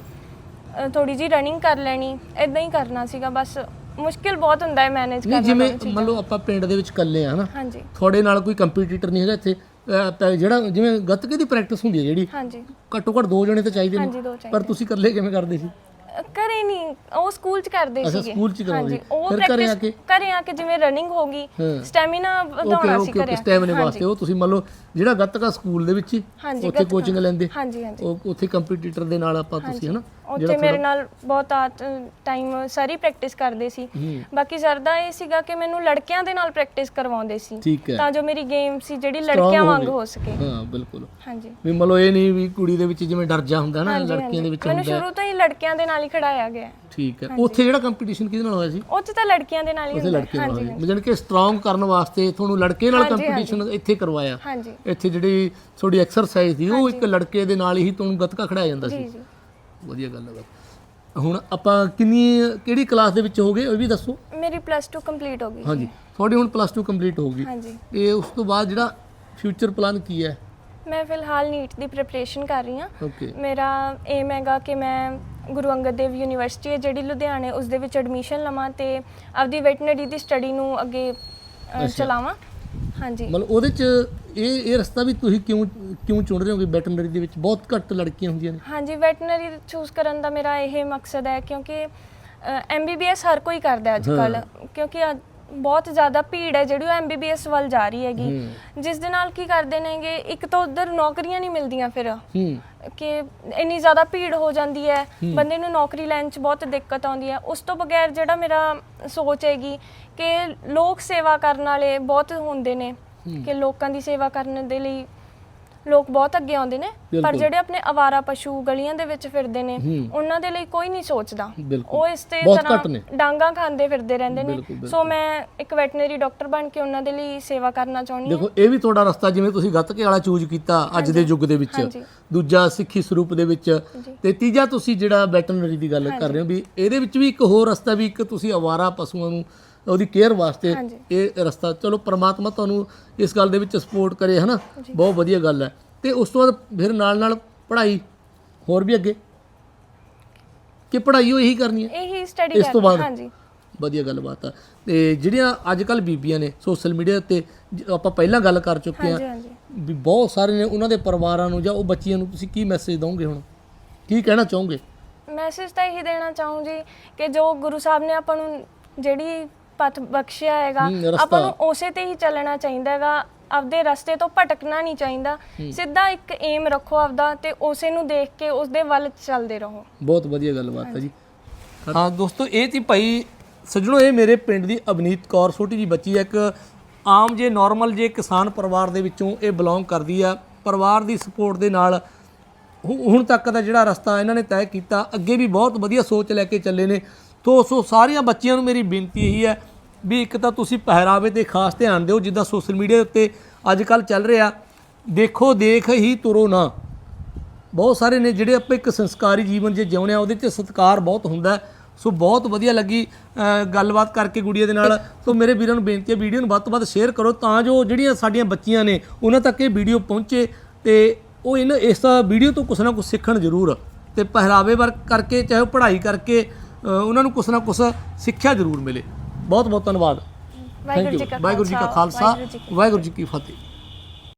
ਥੋੜੀ ਜੀ ਰਨਿੰਗ ਕਰ ਲੈਣੀ ਇਦਾਂ ਹੀ ਕਰਨਾ ਸੀਗਾ। ਬਸ ਮੁਸ਼ਕਿਲ ਬਹੁਤ ਹੁੰਦਾ ਹੈ ਮੈਨੇਜ ਕਰਨਾ ਜਿਵੇਂ। ਮੰਨ ਲਓ ਆਪਾਂ ਪਿੰਡ ਦੇ ਵਿੱਚ ਇਕੱਲੇ ਆ ਹਾਂਜੀ। ਤੁਹਾਡੇ ਨਾਲ ਕੋਈ ਕੰਪੀਟੀਟਰ ਨਹੀਂ ਹੈਗਾ ਇੱਥੇ। ਅਹ, ਤਾਂ ਜਿਹੜਾ ਜਿਵੇਂ ਗੱਤਕੇ ਦੀ ਪ੍ਰੈਕਟਿਸ ਹੁੰਦੀ ਹੈ ਜਿਹੜੀ ਹਾਂਜੀ। ਘੱਟੋ ਘੱਟ ਦੋ ਜਣੇ ਤਾਂ ਚਾਹੀਦੇ ਹਾਂਜੀ ਨੇ ਦੋ ਪਰ ਤੁਸੀਂ ਇਕੱਲੇ ਕਿਵੇਂ ਕਰਦੇ ਸੀ? ਘਰੇ ਨਹੀਂ ਉਹ ਸਕੂਲ ਚ ਕਰਦੇ ਅੱਛਾ, ਸੀਗੇ। ਸਕੂਲ 'ਚ ਕਰਾਉਂਦੇ ਹਾਂਜੀ। ਉਹ ਫਿਰ ਘਰੇ ਆ ਕੇ? ਘਰੇ ਆ ਕੇ ਜਿਵੇਂ ਰਨਿੰਗ ਹੋ ਗਈ ਹਾਂ। ਸਟੈਮਿਨਾ ਓਕੇ ਵਧਾਉਣਾ ਸੀ ਓਕੇ ਘਰੇ ਓਕੇ ਸਟੈਮਿਨੇ ਵਾਸਤੇ। ਉਹ ਤੁਸੀਂ ਮੰਨ ਲਓ ਜਿਹੜਾ ਗੱਤਕਾ ਸਕੂਲ ਦੇ ਵਿੱਚ ਹੀ ਹਾਂਜੀ, ਉੱਥੇ ਗੱਤਕਾ। ਕੋਚਿੰਗ ਲੈਂਦੇ। ਹਾਂਜੀ ਹਾਂਜੀ। ਉਹ ਉੱਥੇ ਕੰਪੀਟੀਟਰ ਦੇ ਨਾਲ ਆਪਾਂ ਤੁਸੀਂ ਹਨਾ ਉੱਥੇ ਮੇਰੇ ਨਾਲ ਬਹੁਤ ਟਾਈਮ ਸਾਰੀ ਪ੍ਰੈਕਟਿਸ ਕਰਦੇ ਸੀ। ਹੂੰ। ਬਾਕੀ ਸਰ ਦਾ ਇਹ ਸੀਗਾ ਕਿ ਮੈਨੂੰ ਲੜਕਿਆਂ ਦੇ ਨਾਲ ਪ੍ਰੈਕਟਿਸ ਕਰਵਾਉਂਦੇ ਸੀ। ਠੀਕ ਹੈ। ਤਾਂ ਜੋ ਮੇਰੀ ਗੇਮ ਸੀ ਜਿਹੜੀ Strong ਲੜਕਿਆਂ ਵਾਂਗ। ਹੋ ਸਕੇ। ਹਾਂ ਬਿਲਕੁਲ। ਹਾਂਜੀ। ਵੀ ਮੰਨ ਲਓ ਇਹ ਨਹੀਂ ਵੀ ਕੁੜੀ ਦੇ ਵਿੱਚ ਜਿਵੇਂ ਡਰ ਜਾ ਹੁੰਦਾ ਨਾ ਹਾਂਜੀ, ਲੜਕੀਆਂ ਦੇ ਹਾਂਜੀ। ਵਿੱਚ ਮੈਨੂੰ ਹੁੰਦਾ। ਸ਼ੁਰੂ ਤੋਂ ਹੀ ਲੜਕਿਆਂ ਦੇ ਨਾਲ ਹੀ ਹੀ ਖੜਾਇਆ ਗਿਆ ਹੈ। ਠੀਕ ਹੈ। ਉੱਥੇ ਜਿਹੜਾ ਕੰਪੀਟੀਸ਼ਨ ਕਿਹਦੇ ਨਾਲ ਹੋਇਆ ਸੀ? ਉਹ 'ਚ ਤਾਂ ਲੜਕੀਆਂ ਦੇ ਨਾਲ ਹੀ ਉੱਥੇ ਹੁੰਦਾ ਹੈ। ਲੜਕੇ ਨਾਲ ਹਾਂਜੀ। ਹੋਇਆ। ਜਾਣੀ ਕਿ ਸਟਰੋਂਗ ਕਰਨ ਵਾਸਤੇ ਤੁਹਾਨੂੰ ਲੜਕੇ ਨਾਲ ਕੰਪੀਟੀਸ਼ਨ ਇੱਥੇ ਕਰਵਾਇਆ। ਹਾਂਜੀ। ਇੱਥੇ ਜਿਹੜੀ ਤੁਹਾਡੀ ਐਕਸਰਸਾਈਜ਼ ਸੀ ਉਹ ਇੱਕ ਲੜਕੇ ਦੇ ਨਾਲ ਹੀ ਤੁਹਾਨੂੰ ਗੱਤਕਾ ਖੜਾਇਆ ਜਾਂਦਾ ਜੀ ਸੀ। ਜੀ ਵਧੀਆ ਗੱਲ ਹੈ ਬਸ। ਹੁਣ ਆਪਾਂ ਕਿੰਨੀ ਕਿਹੜੀ ਕਲਾਸ ਦੇ ਵਿੱਚ ਹੋਗੇ ਉਹ ਵੀ ਦੱਸੋ। ਮੇਰੀ ਪਲੱਸ 2 ਕੰਪਲੀਟ ਹੋ ਗਈ ਹਾਂਜੀ। ਤੁਹਾਡੀ ਹੁਣ ਪਲੱਸ 2 ਕੰਪਲੀਟ ਹੋ ਗਈ। ਹਾਂਜੀ। ਤੇ ਉਸ ਤੋਂ ਬਾਅਦ ਜਿਹੜਾ ਫਿਊਚਰ ਪਲਾਨ ਕੀ ਹੈ? ਮੈਂ ਫਿਲਹਾਲ ਨੀਟ ਦੀ ਪ੍ਰਿਪਰੇਸ਼ਨ ਕਰ ਰਹੀ ਹਾਂ। ਓਕੇ ਮੇਰਾ ਏਮ ਹੈਗਾ ਕਿ ਮੈਂ ਗੁਰੂ ਅੰਗਦ ਦੇਵ ਯੂਨੀਵਰਸਿਟੀ ਹੈ ਜਿਹੜੀ ਲੁਧਿਆਣੇ ਉਸ ਦੇ ਵਿੱਚ ਐਡਮਿਸ਼ਨ ਲਵਾਂ ਤੇ ਆਪਦੀ ਵੈਟਰਨਰੀ ਦੀ ਸਟੱਡੀ ਨੂੰ ਅੱਗੇ ਅ, ਚਲਾਵਾਂ। ਹਾਂਜੀ। ਮਤਲਬ ਉਹਦੇ ਚ ਇਹ ਇਹ ਰਸਤਾ ਵੀ ਤੁਸੀਂ ਕਿਉਂ ਕਿਉਂ ਚੁਣ ਰਹੇ ਹੋ ਕਿ ਵੈਟਰਨਰੀ ਦੇ ਵਿੱਚ ਬਹੁਤ ਘੱਟ ਲੜਕੀਆਂ ਹੁੰਦੀਆਂ ਨੇ? ਹਾਂਜੀ ਵੈਟਰਨਰੀ ਚੂਜ਼ ਕਰਨ ਦਾ ਮੇਰਾ ਇਹ ਮਕਸਦ ਹੈ ਕਿਉਂਕਿ ਐਮਬੀਬੀਐਸ ਹਰ ਕੋਈ ਕਰਦਾ ਹੈ। ਅੱਜ ਕੱਲ ਕਿਉਂਕਿ ਅੱਜ ਬਹੁਤ ਜ਼ਿਆਦਾ ਭੀੜ ਹੈ ਜਿਹੜੀ ਉਹ ਐਮਬੀਬੀਐਸ ਵੱਲ ਜਾ ਰਹੀ ਹੈਗੀ। ਜਿਸ ਦੇ ਨਾਲ ਕੀ ਕਰਦੇ ਨੇਗੇ ਇੱਕ ਤਾਂ ਉਧਰ ਨੌਕਰੀਆਂ ਨਹੀਂ ਮਿਲਦੀਆਂ ਫਿਰ। ਕਿ ਇੰਨੀ ਜ਼ਿਆਦਾ ਭੀੜ ਹੋ ਜਾਂਦੀ ਹੈ ਬੰਦੇ ਨੂੰ ਨੌਕਰੀ ਲੈਣ 'ਚ ਬਹੁਤ ਦਿੱਕਤ ਆਉਂਦੀ ਹੈ। ਉਸ ਤੋਂ ਬਗੈਰ ਜਿਹੜਾ ਮੇਰਾ ਸੋਚ ਹੈਗੀ ਕਿ ਲੋਕ ਸੇਵਾ ਕਰਨ ਵਾਲੇ ਬਹੁਤ ਹੁੰਦੇ ਨੇ ਕਿ ਲੋਕਾਂ ਦੀ ਸੇਵਾ ਕਰਨ ਦੇ ਲਈ ਲੋਕ ਬਹੁਤ ਅੱਗੇ ਆਉਂਦੇ ਨੇ ਪਰ ਬਿਲਕੁਲ। ਜਿਹੜੇ ਆਪਣੇ ਅਵਾਰਾ ਪਸ਼ੂ ਗਲੀਆਂ ਦੇ ਵਿੱਚ ਫਿਰਦੇ ਨੇ। ਉਹਨਾਂ ਦੇ ਲਈ ਕੋਈ ਨਹੀਂ ਸੋਚਦਾ ਬਿਲਕੁਲ ਉਹ ਇਸ ਤੇ ਬਹੁਤ ਘੱਟ ਨੇ। ਤਰ੍ਹਾਂ ਡਾਂਗਾ ਖਾਂਦੇ ਫਿਰਦੇ ਰਹਿੰਦੇ ਨੇ ਬਿਲਕੁਲ। ਸੋ ਮੈਂ ਇੱਕ ਵੈਟਰਨਰੀ ਡਾਕਟਰ ਬਣ ਕੇ ਉਹਨਾਂ ਦੇ ਲਈ ਸੇਵਾ ਕਰਨਾ ਚਾਹੁੰਦੀ ਹਾਂ ਦੇਖੋ ਇਹ ਵੀ ਤੁਹਾਡਾ ਰਸਤਾ ਜਿਵੇਂ ਤੁਸੀਂ ਗੱਤਕੇ ਵਾਲਾ ਚੂਜ਼ ਕੀਤਾ ਅੱਜ ਦੇ ਯੁੱਗ ਦੇ ਵਿੱਚ ਹਾਂਜੀ। ਦੂਜਾ ਸਿੱਖੀ ਸਰੂਪ ਦੇ ਵਿੱਚ ਤੇ ਤੀਜਾ ਤੁਸੀਂ ਜਿਹੜਾ ਵੈਟਰਨਰੀ ਦੀ ਗੱਲ ਕਰ ਰਹੇ ਹੋ ਵੀ ਇਹਦੇ ਵਿੱਚ ਵੀ ਇੱਕ ਹੋਰ ਰਸਤਾ ਵੀ ਇੱਕ ਤੁਸੀਂ ਅਵਾਰਾ ਪਸ਼ੂਆਂ ਨੂੰ ਉਹਦੀ ਕੇਅਰ ਵਾਸਤੇ। ਇਹ ਰਸਤਾ ਚਲੋ ਪ੍ਰਮਾਤਮਾ ਤੁਹਾਨੂੰ ਇਸ ਗੱਲ ਦੇ ਵਿੱਚ ਸਪੋਰਟ ਕਰੇ ਹਨਾ? ਬਹੁਤ ਵਧੀਆ ਗੱਲ ਹੈ। ਤੇ ਉਸ ਤੋਂ ਬਾਅਦ ਫਿਰ ਨਾਲ ਨਾਲ ਪੜ੍ਹਾਈ ਹੋਰ ਵੀ ਅੱਗੇ? ਕਿ ਪੜ੍ਹਾਈ ਉਹ ਇਹੀ ਕਰਨੀ ਹੈ? ਇਹੀ ਸਟੱਡੀ ਇਸ ਤੋਂ ਬਾਅਦ? ਹਾਂਜੀ। ਵਧੀਆ ਗੱਲਬਾਤ ਆ। ਤੇ ਜਿਹੜੀਆਂ ਅੱਜ ਕੱਲ ਬੀਬੀਆਂ ਨੇ ਸੋਸ਼ਲ ਮੀਡੀਆ ਤੇ ਆਪਾਂ ਪਹਿਲਾਂ ਗੱਲ ਕਰ ਚੁੱਕੇ ਆ ਵੀ ਬਹੁਤ ਸਾਰੇ ਨੇ ਉਹਨਾਂ ਦੇ ਪਰਿਵਾਰਾਂ ਨੂੰ ਜਾਂ ਉਹ ਬੱਚੀਆਂ ਨੂੰ ਤੁਸੀਂ ਕੀ ਮੈਸੇਜ ਦੋਗੇ ਹੁਣ? ਕੀ ਕਹਿਣਾ ਚਾਹੋਗੇ? ਮੈਸੇਜ ਤਾਂ ਇਹੀ ਦੇਣਾ ਚਾਹੂੰ ਜੀ ਕਿ ਜੋ ਗੁਰੂ ਸਾਹਿਬ ਨੇ ਆਪਾਂ ਨੂੰ ਜਿਹੜੀ ਪਥ ਬਖਸ਼ਿਆ ਹੈਗਾ। ਹਮ, ਰਸਤਾ। ਆਪਾਂ ਨੂੰ ਉਸੇ ਤੇ ਹੀ ਚੱਲਣਾ ਚਾਹੀਦਾ ਹੈਗਾ। ਆਪਦੇ ਰਸਤੇ ਤੋਂ ਭਟਕਣਾ ਨਹੀਂ ਚਾਹੀਦਾ। ਸਿੱਧਾ ਇੱਕ ਏਮ ਰੱਖੋ ਆਪਦਾ ਤੇ ਉਸੇ ਨੂੰ ਦੇਖ ਕੇ ਉਸ ਦੇ ਵੱਲ ਚੱਲਦੇ ਰਹੋ। ਬਹੁਤ ਵਧੀਆ ਗੱਲਬਾਤ ਹੈ ਜੀ। ਹਾਂ ਦੋਸਤੋ ਇਹ ਸੀ ਭਾਈ ਸੱਜਣੋ ਇਹ ਮੇਰੇ ਪਿੰਡ ਦੀ ਅਵਨੀਤ ਕੌਰ ਛੋਟੀ ਜੀ ਬੱਚੀ ਹੈ ਇੱਕ ਆਮ ਜੇ ਨਾਰਮਲ ਜੇ ਕਿਸਾਨ ਪਰਿਵਾਰ ਦੇ ਵਿੱਚੋਂ ਇਹ ਬਿਲੋਂਗ ਕਰਦੀ ਆ। ਪਰਿਵਾਰ ਦੀ ਸਪੋਰਟ ਦੇ ਨਾਲ ਹੁ- ਹੁਣ ਤੱਕ ਦਾ ਜਿਹੜਾ ਰਸਤਾ ਇਹਨਾਂ ਨੇ ਤੈਅ ਕੀਤਾ ਅੱਗੇ ਵੀ ਬਹੁਤ ਵਧੀਆ ਸੋਚ ਲੈ ਕੇ ਚੱਲੇ ਨੇ। ਤੋਂ ਸੋ ਸਾਰੀਆਂ ਬੱਚਿਆਂ ਨੂੰ ਮੇਰੀ ਬੇਨਤੀ ਇਹੀ ਹੈ ਵੀ ਇੱਕ ਤਾਂ ਤੁਸੀਂ ਪਹਿਰਾਵੇ ਤੇ ਖਾਸ ਧਿਆਨ ਦਿਓ, ਜਿੱਦਾਂ ਸੋਸ਼ਲ ਮੀਡੀਆ ਉੱਤੇ ਅੱਜ ਕੱਲ ਚੱਲ ਰਿਹਾ। ਦੇਖੋ, ਦੇਖ ਹੀ ਤੁਰੋ ਨਾ। ਬਹੁਤ ਸਾਰੇ ਨੇ ਜਿਹੜੇ ਆਪਾਂ ਇੱਕ ਸੰਸਕਾਰੀ ਜੀਵਨ ਜੇ ਜਿਉਂਦੇ ਆ, ਉਹਦੇ 'ਚ ਸਤਿਕਾਰ ਬਹੁਤ ਹੁੰਦਾ ਸੋ ਬਹੁਤ ਵਧੀਆ ਲੱਗੀ ਗੱਲਬਾਤ ਕਰਕੇ ਗੁੜੀਆ ਦੇ ਨਾਲ। ਸੋ ਮੇਰੇ ਵੀਰਾਂ ਨੂੰ ਬੇਨਤੀ ਹੈ, ਵੀਡੀਓ ਨੂੰ ਵੱਧ ਤੋਂ ਵੱਧ ਸ਼ੇਅਰ ਕਰੋ, ਤਾਂ ਜੋ ਜਿਹੜੀਆਂ ਸਾਡੀਆਂ ਬੱਚੀਆਂ ਨੇ, ਉਹਨਾਂ ਤੱਕ ਇਹ ਵੀਡੀਓ ਪਹੁੰਚੇ ਤੇ ਉਹ ਇਹਨਾਂ, ਇਸ ਵੀਡੀਓ ਤੋਂ ਕੁਛ ਨਾ ਕੁਛ ਸਿੱਖਣ ਜ਼ਰੂਰ। ਤੇ ਪਹਿਰਾਵੇ ਵਰਕ ਕਰਕੇ, ਚਾਹੇ ਉਹ ਪੜ੍ਹਾਈ ਕਰਕੇ ਉਹਨਾਂ ਨੂੰ ਕੁਛ ਨਾ ਕੁਛ ਸਿੱਖਿਆ ਜ਼ਰੂਰ ਮਿਲੇ। ਬਹੁਤ ਬਹੁਤ ਧੰਨਵਾਦ। ਵਾਹਿਗੁਰੂ ਜੀ Thank ਕਾ you. ਵਾਹਿਗੁਰੂ ਜੀ ਕਾ ਖਾਲਸਾ। ਵਾਹਿਗੁਰੂ ਜੀ ਕੀ ਫਤਿਹ।